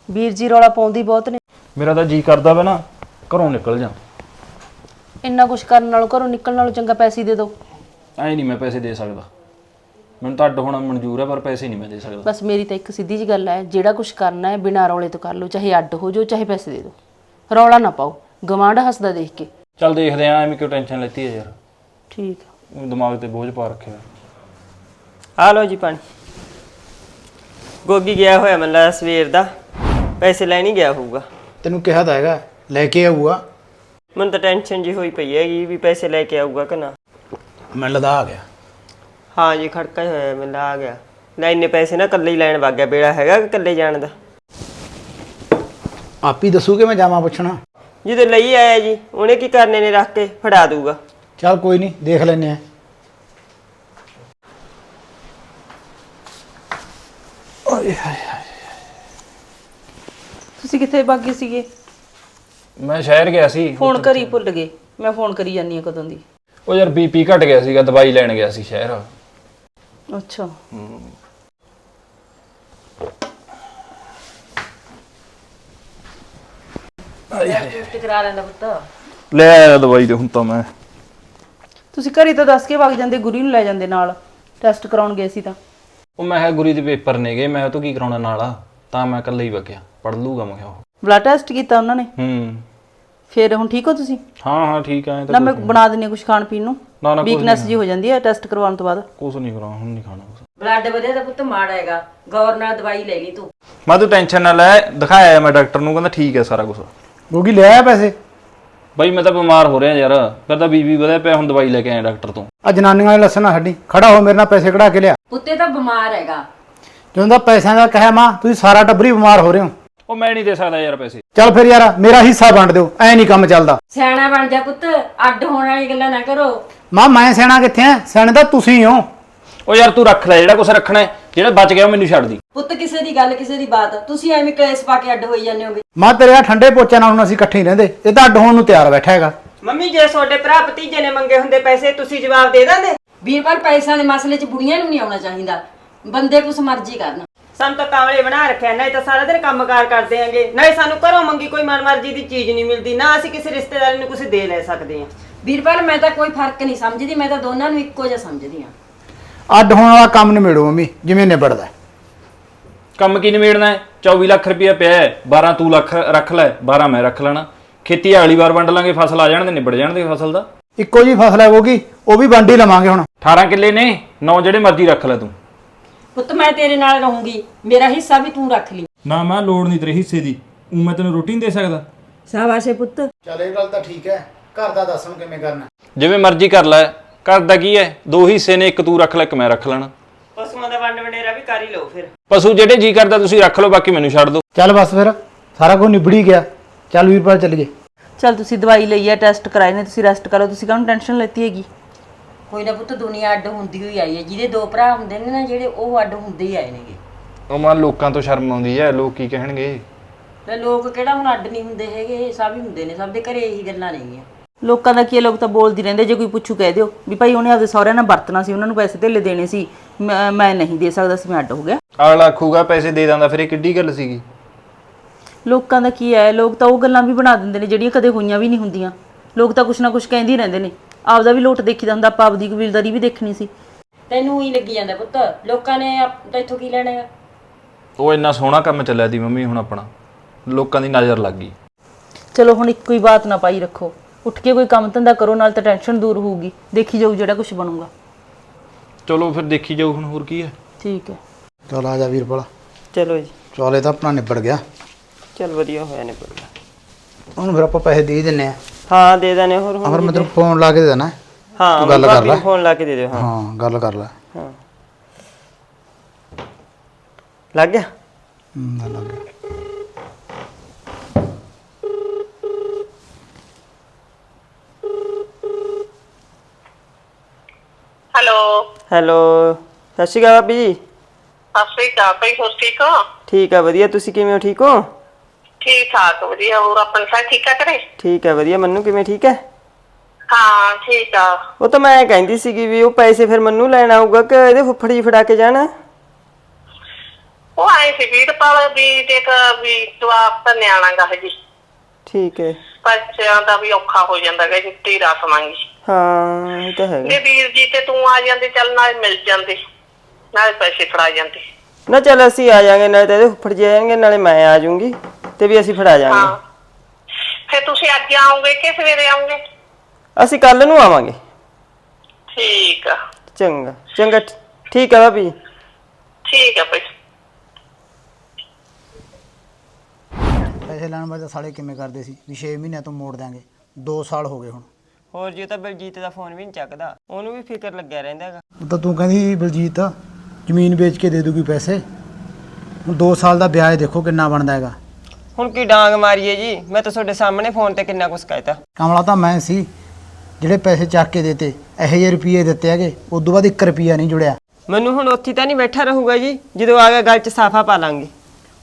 ਵੀਰ ਜੀ ਰੌਲਾ ਪਾਉਂਦੀ ਬਹੁਤ ਨੇ। ਮੇਰਾ ਤਾਂ ਜੀ ਕਰਦਾ ਵਾ ਨਾ ਘਰੋਂ ਨਿਕਲ ਜਾ। ਇੰਨਾ ਕੁਝ ਕਰਨ ਨਾਲੋਂ ਘਰੋਂ ਨਿਕਲਣ ਨਾਲੋਂ ਚੰਗਾ ਪੈਸੇ ਹੀ ਦੇ ਦਿਓ। ਐ ਨਹੀਂ ਮੈਂ ਪੈਸੇ ਦੇ ਸਕਦਾ। ਮੈਨੂੰ ਤਾਂ ਅੱਡ ਹੋਣਾ ਮਨਜ਼ੂਰ ਹੈ ਪਰ ਪੈਸੇ ਨਹੀਂ ਮੈਂ ਦੇ ਸਕਦਾ। ਬਸ ਮੇਰੀ ਤਾਂ ਇੱਕ ਸਿੱਧੀ ਜੀ ਗੱਲ ਹੈ ਜਿਹੜਾ ਕੁਝ ਕਰਨਾ ਹੈ ਬਿਨਾਂ ਰੌਲੇ ਤੋਂ ਕਰ ਲਓ ਚਾਹੇ ਅੱਡ ਹੋ ਜਾਓ ਚਾਹੇ ਪੈਸੇ ਦੇ ਦਿਓ। ਰੌਲਾ ਨਾ ਪਾਓ ਗਵਾਂਢ ਹੱਸਦਾ ਦੇਖ ਕੇ। ਚੱਲ ਦੇਖਦੇ ਆਂ ਐਵੇਂ ਕਿਉਂ ਟੈਨਸ਼ਨ ਲੈਤੀ ਹੈ ਯਾਰ। ਠੀਕ ਆ ਦਿਮਾਗ ਤੇ ਬੋਝ ਪਾ ਰੱਖਿਆ। ਆ ਲਓ ਜੀ ਪਾਣੀ। ਗੋਗੀ ਗਿਆ ਹੋਇਆ ਮੈਨੂੰ ਲੱਗਦਾ ਸਵੇਰ ਦਾ। ਪੈਸੇ ਲੈਣ ਹੀ ਗਿਆ ਹੋਊਗਾ। ਤੈਨੂੰ ਕਿਹਾ ਤਾਂ ਹੈਗਾ ਲੈ ਕੇ ਆਊਗਾ। ਮੈਨੂੰ ਤਾਂ ਟੈਨਸ਼ਨ ਜੀ ਹੋਈ ਪਈ ਹੈਗੀ ਵੀ ਪੈਸੇ ਲੈ ਕੇ ਆਊਗਾ ਕਿ ਨਾ। ਮੈਨੂੰ ਲਦਾ ਆ ਗਿਆ। ਹਾਂ ਜੀ ਖੜਕਾ ਹੀ ਹੋਇਆ ਮੈਨੂੰ ਆ ਗਿਆ। ਨਾ ਇੰਨੇ ਪੈਸੇ ਨਾ ਇਕੱਲੇ ਹੀ ਲੈਣ ਵਗ ਗਿਆ ਬੇੜਾ ਹੈਗਾ ਕਿ ਇਕੱਲੇ ਜਾਣ ਦਾ? ਆਪੀ ਦੱਸੂ ਕਿ ਮੈਂ ਜਾਵਾਂ ਪੁੱਛਣਾ? ਜਿਹਦੇ ਲਈ ਆਇਆ ਜੀ ਉਹਨੇ ਕੀ ਕਰਨੇ ਨੇ ਰੱਖ ਕੇ ਫੜਾ ਦੂਗਾ ਚੱਲ ਕੋਈ ਨਹੀਂ ਦੇਖ ਲੈਨੇ ਆ ਤੁਸੀਂ ਕਿੱਥੇ ਬਾਗੀ ਸੀਗੇ? ਮੈਂ ਸ਼ਹਿਰ ਗਿਆ ਸੀ। ਫੋਨ ਕਰੀ ਭੁੱਲ ਗਏ। ਮੈਂ ਫੋਨ ਕਰੀ ਜਾਨੀ ਆ ਕਦੋਂ ਦੀ। ਉਹ ਯਾਰ ਬੀਪੀ ਘਟ ਗਿਆ ਸੀਗਾ ਦਵਾਈ ਲੈਣ ਗਿਆ ਸੀ ਸ਼ਹਿਰ। ਅੱਛਾ। ਟਕਰਾ ਲੈਂਦਾ ਪੁੱਤ। ਲੈ ਆਇਆ ਦਵਾਈ ਤੇ ਹੁਣ ਤਾਂ ਮੈਂ। ਤੁਸੀਂ ਘਰੇ ਤਾਂ ਦੱਸ ਕੇ ਵਗ ਜਾਂਦੇ ਗੁਰੀ ਨੂੰ ਲੈ ਜਾਂਦੇ ਨਾਲ। ਟੈਸਟ ਕਰਾਉਣ ਗਏ ਸੀ ਤਾਂ। ਉਹ ਮੈਂ ਕਿਹਾ ਗੁਰੀ ਦੇ ਪੇਪਰ ਨੇਗੇ ਮੈਂ ਉਹ ਤੋਂ ਕੀ ਕਰਾਉਣਾ ਨਾਲ ਆ? ਤਾਂ ਮੈਂ ਇਕੱਲਾ ਹੀ ਵਗਿਆ ਪੜ ਲੂਗਾ ਮੈਂ ਕਿਹਾ ਉਹ। ਬਲੱਡ ਟੈਸਟ ਕੀਤਾ ਉਹਨਾਂ ਨੇ? ਹੂੰ। ਫਿਰ ਹੁਣ ਠੀਕ ਹੋ ਤੁਸੀਂ? ਹਾਂ ਹਾਂ ਠੀਕ ਆ ਐਂ ਨਾ ਤਾਂ ਮੈਂ ਬਣਾ ਦਿੰਨੀ ਕੁਝ ਖਾਣ ਪੀਣ ਨੂੰ। ਨਾ ਨਾ ਕੁਝ ਵੀਕਨੈਸ ਜੀ ਹੋ ਜਾਂਦੀ ਹੈ ਟੈਸਟ ਕਰਵਾਉਣ ਤੋਂ ਬਾਅਦ। ਕੁਝ ਨਹੀਂ ਕਰਾਂ ਹੁਣ ਨਹੀਂ ਖਾਣਾ ਕੁਛ। ਬਲੱਡ ਵਧਿਆ ਤਾਂ ਪੁੱਤ ਮਾੜਾ ਹੈਗਾ। ਗੌਰ ਨਾਲ ਦਵਾਈ ਲੈ ਲਈ ਤੂੰ। ਮੈਂ ਤੂੰ ਟੈਨਸ਼ਨ ਨਾ ਲੈ ਦਿਖਾਇਆ ਮੈਂ ਡਾਕਟਰ ਨੂੰ ਕਹਿੰਦਾ ਠੀਕ ਹੈ ਸਾਰਾ ਕੁਝ ਗੋਗੀ ਲੈ ਆਇਆ ਪੈਸੇ? ਬਾਈ ਮੈਂ ਤਾਂ ਬਿਮਾਰ ਹੋ ਰਿਹਾ ਯਾਰ ਫਿਰ ਤਾਂ ਬੀਬੀ ਵਧਿਆ ਪਿਆ ਹੁਣ ਦਵਾਈ ਲੈ ਕੇ ਆਇਆ ਡਾਕਟਰ ਤੋਂ। ਆ ਜਨਾਨੀਆਂ ਵਾਲੇ ਲੱਸਣਾ ਛੱਡੀ ਖੜਾ ਹੋ ਮੇਰੇ ਨਾਲ ਪੈਸੇ ਕਢਾ ਕੇ ਲਿਆ। ਪੁੱਤੇ ਤਾਂ ਬਿਮਾਰ ਹੈਗਾ। ਜਦੋਂ ਦਾ ਪੈਸਿਆਂ ਦਾ ਕਹਿਆ ਮਾਂ ਤੁਸੀਂ ਸਾਰਾ ਟੱਬਰੀ ਬਿਮਾਰ ਹੋ ਰਹੇ ਹੋ। ਉਹ ਮੈਂ ਨਹੀਂ ਦੇ ਸਕਦਾ ਯਾਰ ਪੈਸੇ। ਚੱਲ ਫਿਰ ਯਾਰ ਮੇਰਾ ਹਿੱਸਾ ਵੰਡ ਦਿਓ ਐ ਨਹੀਂ ਕੰਮ ਚੱਲਦਾ। ਸਿਆਣਾ ਬਣ ਜਾ ਪੁੱਤ ਅੱਡ ਹੋਣ ਵਾਲੀ ਗੱਲਾਂ ਨਾ ਕਰੋ। ਮਾਂ ਮੈਂ ਸਿਆਣਾ ਕਿੱਥੇ ਆ? ਸਿਆਣੇ ਤਾਂ ਤੁਸੀਂ ਹੋ। ਉਹ ਯਾਰ ਤੂੰ ਰੱਖ ਲੈ ਜਿਹੜਾ ਕੁਝ ਰੱਖਣਾ ਹੈ ਜਿਹੜਾ ਬਚ ਗਿਆ ਉਹ ਮੈਨੂੰ ਛੱਡ ਦੀ। ਪੁੱਤ ਕਿਸੇ ਦੀ ਗੱਲ ਕਿਸੇ ਦੀ ਬਾਤ ਤੁਸੀਂ ਐਵੇਂ ਕਲੇਸ਼ ਪਾ ਕੇ ਅੱਡ ਹੋਈ ਜਾਂਦੇ ਹੋਗੇ। ਮਾਂ ਤੇਰੇ ਆ ਠੰਡੇ ਪੋਚਿਆਂ ਨਾਲ ਹੁਣ ਅਸੀਂ ਇਕੱਠੇ ਹੀ ਰਹਿੰਦੇ। ਇਹ ਤਾਂ ਅੱਡ ਹੋਣ ਨੂੰ ਤਿਆਰ ਬੈਠਾ ਹੈਗਾ। ਮੰਮੀ ਜੇ ਤੁਹਾਡੇ ਭਰਾ ਭਤੀਜੇ ਨੇ ਮੰਗੇ ਹੁੰਦੇ ਪੈਸੇ ਤੁਸੀਂ ਜਵਾਬ ਦੇ ਦਿੰਦੇ। ਵੀਰਵਾਰ ਪੈਸਿਆਂ ਦੇ ਮਸਲੇ 'ਚ ਬੁੜੀਆਂ ਨੂੰ ਨਹੀਂ ਆਉਣਾ ਚਾਹੀਦਾ। ਬੰਦੇ ਕੁਛ ਮਰਜ਼ੀ ਕਰਨ। ਸਾਨੂੰ ਤਾਂ ਕਾਵਲੇ ਬਣਾ ਰੱਖਿਆ ਨਾ ਇਹ ਤਾਂ ਸਾਰਾ ਦਿਨ ਕੰਮਕਾਰ ਕਰਦੇ ਆਂਗੇ। ਨਾ ਹੀ ਸਾਨੂੰ ਘਰੋਂ ਮੰਗੀ ਕੋਈ ਮਨਮਰਜ਼ੀ ਦੀ ਚੀਜ਼ ਨਹੀਂ ਮਿਲਦੀ ਨਾ ਅਸੀਂ ਕਿਸੇ ਰਿਸ਼ਤੇਦਾਰ ਨੂੰ ਕੁਝ ਦੇ ਲੈ ਸਕਦੇ ਹਾਂ। ਵੀਰਵਾਰ ਮੈਂ ਤਾਂ ਕੋਈ ਫ਼ਰਕ ਨਹੀਂ ਸਮਝਦੀ ਮੈਂ ਤਾਂ ਦੋਨਾਂ ਨੂੰ ਇੱਕੋ ਜਿਹਾ ਸਮਝਦੀ ਆ ਅੱਡ ਹੋਣ ਵਾਲਾ ਕੰਮ ਨਿਬੇੜੋ ਮੰਮੀ ਜਿਵੇਂ ਨਿਬੜਦਾ। ਕੰਮ ਕੀ ਨਿਬੇੜਨਾ ਹੈ? 24 ਲੱਖ ਰੁਪਇਆ ਪਿਆ ਹੈ 12 ਤੂੰ ਲੱਖ ਰੱਖ ਲੈ 12 ਮੈਂ ਰੱਖ ਲੈਣਾ। ਖੇਤੀ ਅਗਲੀ ਵਾਰ ਵੰਡ ਲਾਂਗੇ ਫਸਲ ਆ ਜਾਣ ਦੇ ਨਿਬੜ ਜਾਣ ਦੇ ਫਸਲ ਦਾ। ਇੱਕੋ ਜੀ ਫਸਲ ਹੈ ਉਹ ਵੀ ਵੰਡ ਹੀ ਲਵਾਂਗੇ ਹੁਣ। 18 ਕਿੱਲੇ ਨੇ ਨੌ ਜਿਹੜੇ ਮਰਜ਼ੀ ਰੱਖ ਲੈ ਤੂੰ। ਪੁੱਤ ਮੈਂ ਤੇਰੇ ਨਾਲ ਰਹੂੰਗੀ। ਮੇਰਾ ਹਿੱਸਾ ਵੀ ਤੂੰ ਰੱਖ ਲਈ। ਨਾ ਮੈਂ ਲੋੜ ਨਹੀਂ ਤੇਰੇ ਹਿੱਸੇ ਦੀ। ਉਹ ਮੈਂ ਤੈਨੂੰ ਰੋਟੀ ਨਹੀਂ ਦੇ ਸਕਦਾ। ਸ਼ਾਬਾਸ਼ੇ ਪੁੱਤ। ਚੱਲ ਇਹ ਗੱਲ ਤਾਂ ਠੀਕ ਹੈ। ਘਰ ਦਾ ਦੱਸਣ ਕਿਵੇਂ ਕਰਨਾ। ਜਿਵੇਂ ਮਰਜ਼ੀ ਕਰ ਲੈ। ਘਰ ਦਾ ਕੀ ਹੈ? ਦੋ ਹਿੱਸੇ ਨੇ ਇੱਕ ਤੂੰ ਰੱਖ ਲੈ ਇੱਕ ਮੈਂ ਰੱਖ ਲੈਣਾ। ਪਸ਼ੂਆਂ ਦਾ ਵੰਡ ਵਡੇਰਾ ਵੀ ਕਰ ਹੀ ਲਓ ਫਿਰ। ਪਸ਼ੂ ਜਿਹੜੇ ਜੀ ਕਰਦਾ ਤੁਸੀਂ ਰੱਖ ਲਓ ਬਾਕੀ ਮੈਨੂੰ ਛੱਡ ਦਿਓ। ਚੱਲ ਬਸ ਫਿਰ ਸਾਰਾ ਕੁਝ ਨਿਬੜੀ ਗਿਆ। ਚੱਲ ਵੀਰਪਾਲ ਚੱਲੀਏ। ਚਲ ਤੁਸੀਂ ਦਵਾਈ ਲਈ ਹੈ ਟੈਸਟ ਕਰਾਏ ਨੇ ਤੁਸੀਂ ਰੈਸਟ ਕਰੋ। ਤੁਸੀਂ ਕਾਹਨੂੰ ਟੈਨਸ਼ਨ ਲੈਤੀ ਹੈਗੀ? ਕੋਈ ਨਾ ਪੁੱਤ ਦੁਨੀਆ ਅੱਡ ਹੁੰਦੀ ਹੋਈ ਆਈ ਹੈ। ਜਿਹਦੇ ਦੋ ਭਰਾ ਹੁੰਦੇ ਨੇ ਨਾ ਜਿਹੜੇ ਉਹ ਅੱਡ ਹੁੰਦੇ ਹੀ ਆਏ ਨੇਗੇ। ਉਹ ਮਨ ਲੋਕਾਂ ਤੋਂ ਸ਼ਰਮ ਆਉਂਦੀ ਹੈ ਲੋਕ ਕੀ ਕਹਿਣਗੇ? ਤੇ ਲੋਕ ਕਿਹੜਾ ਹੁਣ ਅੱਡ ਨਹੀਂ ਹੁੰਦੇ ਹੈਗੇ ਇਹ ਸਭ ਹੀ ਹੁੰਦੇ ਨੇ ਸਭ ਦੇ ਘਰੇ ਇਹੀ ਗੱਲਾਂ ਨੇਗੀਆਂ। ਲੋਕਾਂ ਦਾ ਕੀ ਹੈ, ਲੋਕ ਤਾਂ ਬੋਲਦੀ ਰਹਿੰਦੇ ਜੇ ਕੋਈ ਪੁੱਛੂ ਕਹਿ ਦਿਓ। ਵੀ ਭਾਈ ਉਹਨੇ ਆਪਦੇ ਸਹੁਰਿਆਂ ਨਾਲ ਵਰਤਣਾ ਸੀ ਉਹਨਾਂ ਨੂੰ ਪੈਸੇ ਧੇਲੇ ਦੇਣੇ ਸੀ। ਮੈਂ ਮੈਂ ਨਹੀਂ ਦੇ ਸਕਦਾ ਸੀ ਮੈਂ ਅੱਡ ਹੋ ਗਿਆ। ਅਗਲਾ ਆਖੂਗਾ ਪੈਸੇ ਦੇ ਦਿੰਦਾ ਫਿਰ ਇਹ ਕਿੱਡੀ ਗੱਲ ਸੀਗੀ? ਲੋਕਾਂ ਦਾ ਕੀ ਹੈ ਲੋਕ ਤਾਂ ਉਹ ਗੱਲਾਂ ਵੀ ਬਣਾ ਦਿੰਦੇ ਨੇ ਜਿਹੜੀਆਂ ਕਦੇ ਹੋਈਆਂ ਵੀ ਨਹੀਂ ਹੁੰਦੀਆਂ। ਲੋਕ ਤਾਂ ਕੁਛ ਨਾ ਕੁਛ ਕਹਿੰਦੇ ਹੀ ਰਹਿੰਦੇ ਨੇ। ਆਪਦਾ ਵੀ ਲੋਟ ਦੇਖੀਦਾ ਹੁੰਦਾ ਆਪਾਂ ਆਪਦੀ ਕਬੀਲਦਾਰੀ ਵੀ ਦੇਖਣੀ ਸੀ। ਤੈਨੂੰ ਹੀ ਲੱਗੀ ਜਾਂਦਾ ਪੁੱਤ ਲੋਕਾਂ ਨੇ ਆਪ- ਤਾਂ ਇੱਥੋਂ ਕੀ ਲੈਣਾ ਹੈਗਾ ਉਹ ਇੰਨਾ ਸੋਹਣਾ ਕੰਮ ਚੱਲਿਆ ਦੀ ਮੰਮੀ ਹੁਣ ਆਪਣਾ ਲੋਕਾਂ ਦੀ ਨਜ਼ਰ ਲੱਗ ਗਈ। ਚਲੋ ਹੁਣ ਇੱਕੋ ਹੀ ਬਾਤ ਨਾ ਪਾਈ ਰੱਖੋ ਉੱਠ ਕੇ ਕੋਈ ਕੰਮ ਧੰਦਾ ਕਰੋ ਨਾਲ ਤਾਂ ਟੈਨਸ਼ਨ ਦੂਰ ਹੋਊਗੀ ਦੇਖੀ ਜਾਊ ਜਿਹੜਾ ਕੁਝ ਬਣੂਗਾ। ਚਲੋ ਫਿਰ ਦੇਖੀ ਜਾਊ ਹੁਣ ਹੋਰ ਕੀ ਹੈ। ਠੀਕ ਹੈ। ਚੱਲ ਆ ਜਾ ਵੀਰਪਾਲ। ਚਲੋ ਜੀ। ਚੱਲ ਇਹ ਤਾਂ ਆਪਣਾ ਨਿਬੜ ਗਿਆ। ਚਲ ਵਧੀਆ ਹੋਇਆ ਨੇ ਕੋਈ ਉਹਨੂੰ ਫਿਰ ਆਪਾਂ ਪੈਸੇ ਦੇ ਹੀ ਦਿੰਨੇ ਆ ਹਾਂ ਦੇ ਦੇਣੇ ਹੋਰ ਹੁਣ ਫਿਰ ਮੈਂ ਤੈਨੂੰ ਫੋਨ ਲਾ ਕੇ ਦੇ ਦੇਣਾ। ਹਾਂ ਗੱਲ ਕਰ ਨੂੰ ਲੈ। ਫੋਨ ਲਾ ਕੇ ਦੇ ਦਿਓ ਹਾਂ। ਹਾਂ ਗੱਲ ਕਰ ਲੈ। ਹਾਂ। ਲੱਗ ਗਿਆ? ਗੱਲ ਲੱਗ ਗਿਆ ਹੈਲੋ। ਹੈਲੋ ਸਤਿ ਸ਼੍ਰੀ ਅਕਾਲ ਭਾਬੀ ਜੀ। ਸਤਿ ਸ੍ਰੀ ਅਕਾਲ ਭਾਈ ਹੋਰ ਠੀਕ ਹੋ? ਠੀਕ ਆ ਵਧੀਆ। ਤੁਸੀਂ ਕਿਵੇਂ ਹੋ? ਠੀਕ ਹੋ? ਠੀਕ ਠਾਕ ਵਧੀਆ। ਹੋਰ ਆਪਣੇ ਸਾਰੇ ਠੀਕ ਆ ਠੀਕ ਹੈ ਵਧੀਆ। ਮੰਨੂ ਕਿਵੇਂ ਠੀਕ ਹੈ? ਹਾਂ ਠੀਕ ਆ। ਉਹ ਤਾਂ ਮੈਂ ਕਹਿੰਦੀ ਸੀਗੀ ਵੀ ਉਹ ਪੈਸੇ ਫਿਰ ਮੈਨੂੰ ਲੈਣ ਆਊਗਾ ਕਿ ਇਹਦੇ ਫੁੱਫੜ ਜੀ ਫੜਾ ਕੇ ਜਾਣਾ? ਉਹ ਆਏ ਸੀ ਵੀਰਪਾਲ ਵੀ ਦੇਖ ਵੀ ਜਵਾਬ ਤਾਂ ਨਿਆਣਾ ਗਾ ਹਜੀ। ਠੀਕ ਹੈ। ਬੱਚਿਆਂ ਦਾ ਵੀ ਔਖਾ ਹੋ ਜਾਂਦਾ ਗਾ ਜਿੱਤੀ ਰਸ ਮੰਗੀ ਹਾਂ ਇਹ ਤਾਂ ਹੈਗਾ। ਜੇ ਵੀਰ ਜੀ ਤੇ ਤੂੰ ਆ ਜਾਂਦੇ ਚੱਲ ਨਾਲ ਮਿਲ ਜਾਂਦੇ। ਨਾਲ ਪੈਸੇ ਫੜਾ ਜਾਂਦੇ। ਨਾ ਚੱਲ ਅਸੀਂ ਆ ਜਾਾਂਗੇ ਨਾਲੇ ਤਾਂ ਇਹਦੇ ਫੁੱਫੜ ਜੀ ਆਣਗੇ ਨਾਲੇ ਮੈਂ ਆ ਜਾਊਂਗੀ ਤੇ ਵੀ ਅਸੀਂ ਫੜਾ ਹਾਂ। ਜਾਾਂਗੇ ਫਿਰ ਤੁਸੀਂ ਅੱਜ ਆਓਗੇ ਕਿ ਸਵੇਰੇ ਆਓਗੇ? ਅਸੀਂ ਕੱਲ ਨੂੰ ਆਵਾਂਗੇ। ਠੀਕ ਆ। ਚੰਗਾ ਚੰਗਾ ਠ- ਠੀਕ ਆ ਭਾਬੀ। ਠੀਕ ਆ ਭਾਈ। ਪੈਸੇ ਲੈਣ ਵਾਲੇ ਸਾਲੇ ਕਿਵੇਂ ਕਰਦੇ ਸੀ? ਵੀ 6 ਮਹੀਨਿਆਂ ਤੋਂ ਮੋੜ ਦਾਂਗੇ 2 ਸਾਲ ਹੋ ਗਏ ਹੁਣ। ਹੋਰ ਜੀ ਤਾਂ ਬਲਜੀਤ ਦਾ ਫੋਨ ਵੀ ਨਹੀਂ ਚੱਕਦਾ ਉਹਨੂੰ ਵੀ ਫਿਕਰ ਲੱਗਿਆ ਰਹਿੰਦਾ ਹੈਗਾ। ਉਹ ਤਾਂ ਤੂੰ ਕਹਿੰਦੀ ਬਲਜੀਤ ਜ਼ਮੀਨ ਵੇਚ ਕੇ ਦੇ ਦੂਗੀ ਪੈਸੇ। ਹੁਣ 2 ਸਾਲ ਦਾ ਵਿਆਜ ਦੇਖੋ ਕਿੰਨਾ ਬਣਦਾ ਹੈਗਾ। ਹੁਣ ਕੀ ਡਾਂਗ ਮਾਰੀਏ ਜੀ? ਮੈਂ ਤਾਂ ਤੁਹਾਡੇ ਸਾਹਮਣੇ ਫੋਨ ਤੇ ਕਿੰਨਾ ਕੁਛ ਕਹਿਤਾ ਕਮਲਾ ਤਾਂ ਮੈਂ ਸੀ ਜਿਹੜੇ ਪੈਸੇ ਚੱਕ ਕੇ ਦਿੱਤੇ ਇਹੋ ਜਿਹੇ ਰੁਪਏ ਦਿੱਤੇ ਹੈਗੇ ਉਦੋਂ ਬਾਅਦ 1 ਰੁਪਿਆ ਨਹੀਂ ਜੁੜਿਆ। ਮੈਨੂੰ ਹੁਣ ਉੱਥੇ ਤਾਂ ਨਹੀਂ ਬੈਠਾ ਰਹੂਗਾ ਜੀ ਜਦੋਂ ਆ ਗਿਆ ਗੱਲ 'ਚ ਸਾਫਾ ਪਾ ਲਾਂਗੇ।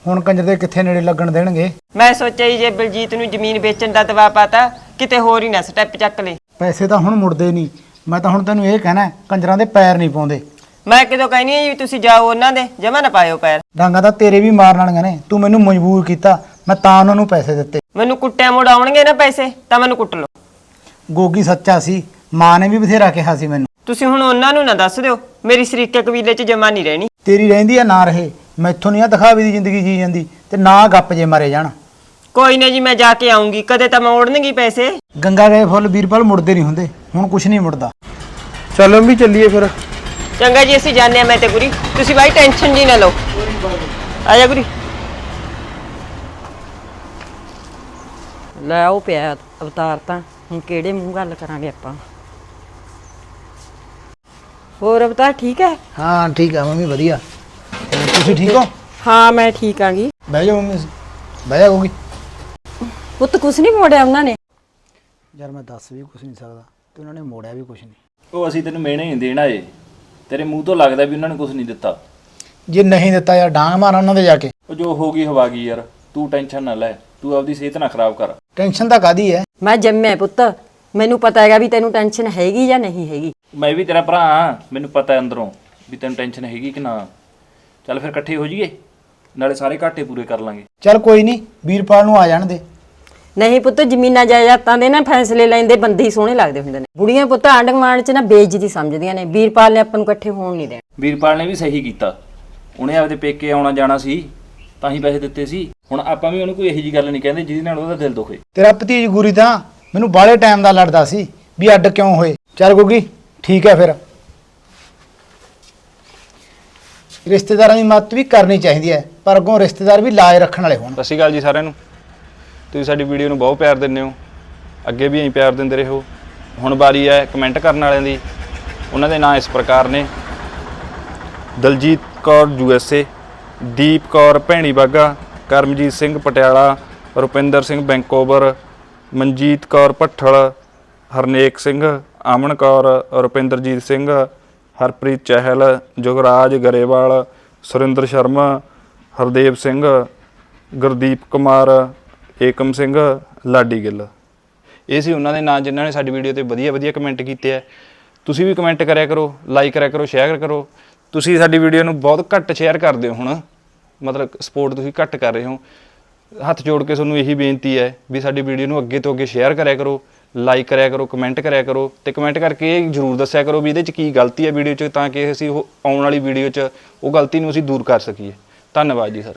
ਹੁਣ ਕੰਜਰ ਦੇ ਕਿੱਥੇ ਨੇੜੇ ਲੱਗਣ ਦੇਣਗੇ? ਮੈਂ ਸੋਚਿਆ ਜੀ ਜੇ ਬਲਜੀਤ ਨੂੰ ਜ਼ਮੀਨ ਵੇਚਣ ਦਾ ਦਵਾ ਪਾਤਾ ਕਿਤੇ ਹੋਰ ਹੀ ਨਾ ਸਟੈਪ ਚੱਕ ਲੇ। ਪੈਸੇ ਤਾਂ ਹੁਣ ਮੁੜਦੇ ਨਹੀਂ। ਮੈਂ ਤਾਂ ਹੁਣ ਤੈਨੂੰ ਇਹ ਕਹਿਣਾ ਹੈ, ਕੰਜਰਾਂ ਦੇ ਪੈਰ ਨਹੀਂ ਪਾਉਂਦੇ। ਮੈਂ ਕਿਦੋਂ ਕਹਿਨੀ ਹੈ ਜੀ ਤੁਸੀਂ ਜਾਓ ਉਹਨਾਂ ਦੇ ਜਮਾ ਨਾ ਪਾਇਓ ਪੈਰ। ਡਾਂਗਾ ਤਾਂ ਤੇਰੇ ਵੀ ਮਾਰਨ ਵਾਲੀਆਂ ਨੇ ਤੂੰ ਮੈਨੂੰ ਮਜਬੂਰ ਕੀਤਾ ਮੈਂ ਤਾਂ ਉਹਨਾਂ ਨੂੰ ਪੈਸੇ ਦਿੱਤੇ। ਮੈਨੂੰ ਕੁੱਟਿਆ ਮੁੜ ਆਉਣਗੇ ਨਾ ਪੈਸੇ ਤਾਂ ਮੈਨੂੰ ਕੁੱਟ ਲਓ। ਗੋਗੀ ਸੱਚਾ ਸੀ ਮਾਂ ਨੇ ਵੀ ਬਥੇਰਾ ਕਿਹਾ ਸੀ ਮੈਨੂੰ। ਤੁਸੀਂ ਹੁਣ ਉਹਨਾਂ ਨੂੰ ਨਾ ਦੱਸ ਦਿਓ ਮੇਰੀ ਸ਼ਰੀਕੇ ਕਬੀਲੇ 'ਚ ਜਮਾ ਨਹੀਂ ਰਹਿਣੀ। ਤੇਰੀ ਰਹਿੰਦੀ ਆ ਨਾ ਰਹੇ ਮੈਥੋਂ ਨਹੀਂ ਆ ਦਿਖਾਵੇ ਦੀ ਜ਼ਿੰਦਗੀ ਜੀ ਜਾਂਦੀ ਤੇ ਨਾ ਗੱਪ ਜੇ ਮਾਰੇ ਜਾਣ। ਕੋਈ ਨਾ ਜੀ ਮੈਂ ਜਾ ਕੇ ਆਉਂਗੀ ਕਦੇ ਤਾਂ ਮੈਂ ਮੋੜਨਗੀ ਪੈਸੇ। ਗੰਗਾ ਗਏ ਫੁੱਲ ਵੀਰਪਾਲ ਮੁੜਦੇ ਨਹੀਂ ਹੁੰਦੇ ਹੁਣ ਕੁਝ ਨਹੀਂ ਮੁੜਦਾ। ਚਲੋ ਵੀ ਚੱਲੀਏ ਫਿਰ। ਚੰਗਾ ਜੀ ਅਸੀਂ ਜਾਣਦੇ ਆ ਮੈਂ ਤੇ ਗੁਰੀ। ਤੁਸੀਂ ਬਾਈ ਟੈਨਸ਼ਨ ਜੀ ਨਾ ਲਓ। ਆ ਜਾ ਗੁਰੀ। ਲੈ ਉਹ ਪਿਆ ਅਵਤਾਰ ਤਾਂ ਹੁਣ ਕਿਹੜੇ ਮੂੰਹ ਗੱਲ ਕਰਾਂਗੇ ਆਪਾਂ? ਹੋਰ ਅਵਤਾਰ ਠੀਕ ਹੈ? ਹਾਂ ਠੀਕ ਆ ਮੰਮੀ ਵਧੀਆ। ਹੋਰ ਤੁਸੀਂ ਠੀਕ ਹੋ? ਹਾਂ ਮੈਂ ਠੀਕ ਆਂਗੀ। ਬਹਿ ਜਾਓ ਮੰਮੀ ਬਹਿ ਜਾ ਗੋਗੀ ਪੁੱਤ ਕੁਛ ਨਹੀਂ ਮੋੜਿਆ ਉਹਨਾਂ ਨੇ? ਯਾਰ ਮੈਂ ਦੱਸ ਵੀ ਕੁਝ ਨਹੀਂ ਸਕਦਾ ਤੇ ਉਹਨਾਂ ਨੇ ਮੋੜਿਆ ਵੀ ਕੁਝ ਨਹੀਂ ਉਹ ਅਸੀਂ ਤੈਨੂੰ ਮਿਹਣੇ ਨਹੀਂ ਦੇਣਾ ਏ। ਤੇਰੇ ਮੂੰਹ ਤੋਂ ਲੱਗਦਾ ਵੀ ਉਹਨਾਂ ਨੇ ਕੁਝ ਨਹੀਂ ਦਿੱਤਾ। ਜੇ ਨਹੀਂ ਦਿੱਤਾ ਯਾਰ ਡਾਂਗ ਮਾਰਾਂ ਉਹਨਾਂ ਦੇ ਜਾ ਕੇ। ਉਹ ਜੋ ਹੋ ਗਈ ਹਵਾ ਗਈ ਯਾਰ। ਤੂੰ ਟੈਨਸ਼ਨ ਨਾ ਲੈ। ਤੂੰ ਆਪਦੀ ਸਿਹਤ ਨਾ ਖਰਾਬ ਕਰ। ਟੈਨਸ਼ਨ ਤਾਂ ਕਾਦੀ ਹੈ ਮੈਂ ਜੰਮਿਆ ਪੁੱਤ। ਮੈਨੂੰ ਪਤਾ ਹੈਗਾ ਵੀ ਤੈਨੂੰ ਟੈਨਸ਼ਨ ਹੈਗੀ ਜਾਂ ਨਹੀਂ ਹੈਗੀ। ਮੈਂ ਵੀ ਤੇਰਾ ਭਰਾ ਹਾਂ ਮੈਨੂੰ ਪਤਾ ਹੈ ਅੰਦਰੋਂ ਵੀ ਤੈਨੂੰ ਟੈਨਸ਼ਨ ਹੈਗੀ ਕਿ ਨਾ। ਚੱਲ ਫਿਰ ਇਕੱਠੇ ਹੋ ਜਾਈਏ ਨਾਲੇ ਸਾਰੇ ਘਾਟੇ ਪੂਰੇ ਕਰ ਲਾਂਗੇ। ਚੱਲ ਕੋਈ ਨਹੀਂ ਵੀਰਪਾਲ ਨੂੰ ਆ ਜਾਣ ਦੇ। ਨਹੀਂ ਪੁੱਤ ਜ਼ਮੀਨਾਂ ਜਾਇਦਾਦਾਂ ਦੇ ਨਾ ਫੈਸਲੇ ਲੈਂਦੇ ਬੰਦੇ ਹੀ ਸੋਹਣੇ ਲੱਗਦੇ ਹੁੰਦੇ ਨੇ। ਬੁੜੀਆਂ ਪੁੱਤ ਆਂਢ ਗੁਆਂਢ ਚ ਨਾ ਬੇਇੱਜ਼ਤੀ ਸਮਝਦੀਆਂ ਨੇ। ਵੀਰਪਾਲ ਨੇ ਆਪਾਂ ਨੂੰ ਇਕੱਠੇ ਹੋਣ ਨਹੀਂ ਦੇਣਾ। ਵੀਰਪਾਲ ਨੇ ਵੀ ਸਹੀ ਕੀਤਾ। ਉਹਨੇ ਆਪਦੇ ਪੇਕੇ ਆਉਣਾ ਜਾਣਾ ਸੀ। ਤਾਂ ਹੀ ਪੈਸੇ ਦਿੱਤੇ ਸੀ। ਹੁਣ ਆਪਾਂ ਵੀ ਉਹਨੂੰ ਕੋਈ ਇਹੋ ਜੀ ਗੱਲ ਨਹੀਂ ਕਹਿੰਦੇ ਜਿਹਦੇ ਨਾਲ ਉਹਦਾ ਦਿਲ ਦੁਖੇ। ਤੇਰਾ ਭਤੀਜ ਗੁਰੀ ਤਾਂ ਮੈਨੂੰ ਬਾਹਲੇ ਟਾਈਮ ਦਾ ਲੜਦਾ ਸੀ ਵੀ ਅੱਡ ਕਿਉਂ ਹੋਏ। ਚੱਲ ਗੋਗੀ ਠੀਕ ਹੈ ਫਿਰ। ਰਿਸ਼ਤੇਦਾਰਾਂ ਦੀ ਮਦਦ ਵੀ ਕਰਨੀ ਚਾਹੀਦੀ ਹੈ ਪਰ ਅੱਗੋਂ ਰਿਸ਼ਤੇਦਾਰ ਵੀ ਲਾਜ ਰੱਖਣ ਵਾਲੇ ਹੋਣ। ਸਤਿ ਸ਼੍ਰੀ ਅਕਾਲ ਜੀ ਸਾਰਿਆਂ ਨੂੰ। ਤੁਸੀਂ ਸਾਡੀ ਵੀਡੀਓ ਨੂੰ ਬਹੁਤ ਪਿਆਰ ਦਿੰਦੇ ਹੋ। ਅੱਗੇ ਵੀ ਐਂ ਪਿਆਰ ਦਿੰਦੇ ਰਹੋ। ਹੁਣ ਵਾਰੀ ਹੈ ਕਮੈਂਟ ਕਰਨ ਵਾਲਿਆਂ ਦੀ। ਉਹਨਾਂ ਦੇ ਨਾਂ ਇਸ ਪ੍ਰਕਾਰ ਨੇ। Daljit Kaur USA Deep Kaur, Bhaini Baga, Karamjit Singh Patiala, Rupinder Singh Vancouver, Manjit Kaur Bhathal, Harnek Singh Aman Kaur, Rupinderjit Singh, Harpreet Chahal, Jugraj Grewal, Surinder Sharma, Hardev Singh, Gurdeep Kumar, Ekam Singh, Ladi Gill. ਇਹ ਸੀ ਉਹਨਾਂ ਦੇ ਨਾਂ ਜਿਨ੍ਹਾਂ ਨੇ ਸਾਡੀ video ਤੇ ਵਧੀਆ ਵਧੀਆ ਕਮੈਂਟ ਕੀਤੇ ਆ। ਤੁਸੀਂ ਵੀ ਕਮੈਂਟ ਕਰਿਆ ਕਰੋ, ਲਾਈਕ ਕਰਿਆ ਕਰੋ, ਸ਼ੇਅਰ ਕਰੋ। ਤੁਸੀਂ ਸਾਡੀ ਵੀਡੀਓ ਨੂੰ ਬਹੁਤ ਘੱਟ ਸ਼ੇਅਰ ਕਰਦੇ ਹੋ ਹੁਣ। ਮਤਲਬ ਸਪੋਰਟ ਤੁਸੀਂ ਘੱਟ ਕਰ ਰਹੇ ਹੋ। ਹੱਥ ਜੋੜ ਕੇ ਤੁਹਾਨੂੰ ਇਹੀ ਬੇਨਤੀ ਹੈ ਵੀ ਸਾਡੀ ਵੀਡੀਓ ਨੂੰ ਅੱਗੇ ਤੋਂ ਅੱਗੇ ਸ਼ੇਅਰ ਕਰਿਆ ਕਰੋ ਲਾਈਕ ਕਰਿਆ ਕਰੋ ਕਮੈਂਟ ਕਰਿਆ ਕਰੋ ਤੇ ਕਮੈਂਟ ਕਰਕੇ ਇਹ ਜ਼ਰੂਰ ਦੱਸਿਆ ਕਰੋ ਵੀ ਇਹਦੇ 'ਚ ਕੀ ਗਲਤੀ ਹੈ ਵੀਡੀਓ 'ਚ ਤਾਂ ਕਿ ਅਸੀਂ ਉਹ ਆਉਣ ਵਾਲੀ ਵੀਡੀਓ 'ਚ ਉਹ ਗਲਤੀ ਨੂੰ ਅਸੀਂ ਦੂਰ ਕਰ ਸਕੀਏ। ਧੰਨਵਾਦ ਜੀ ਸਰ।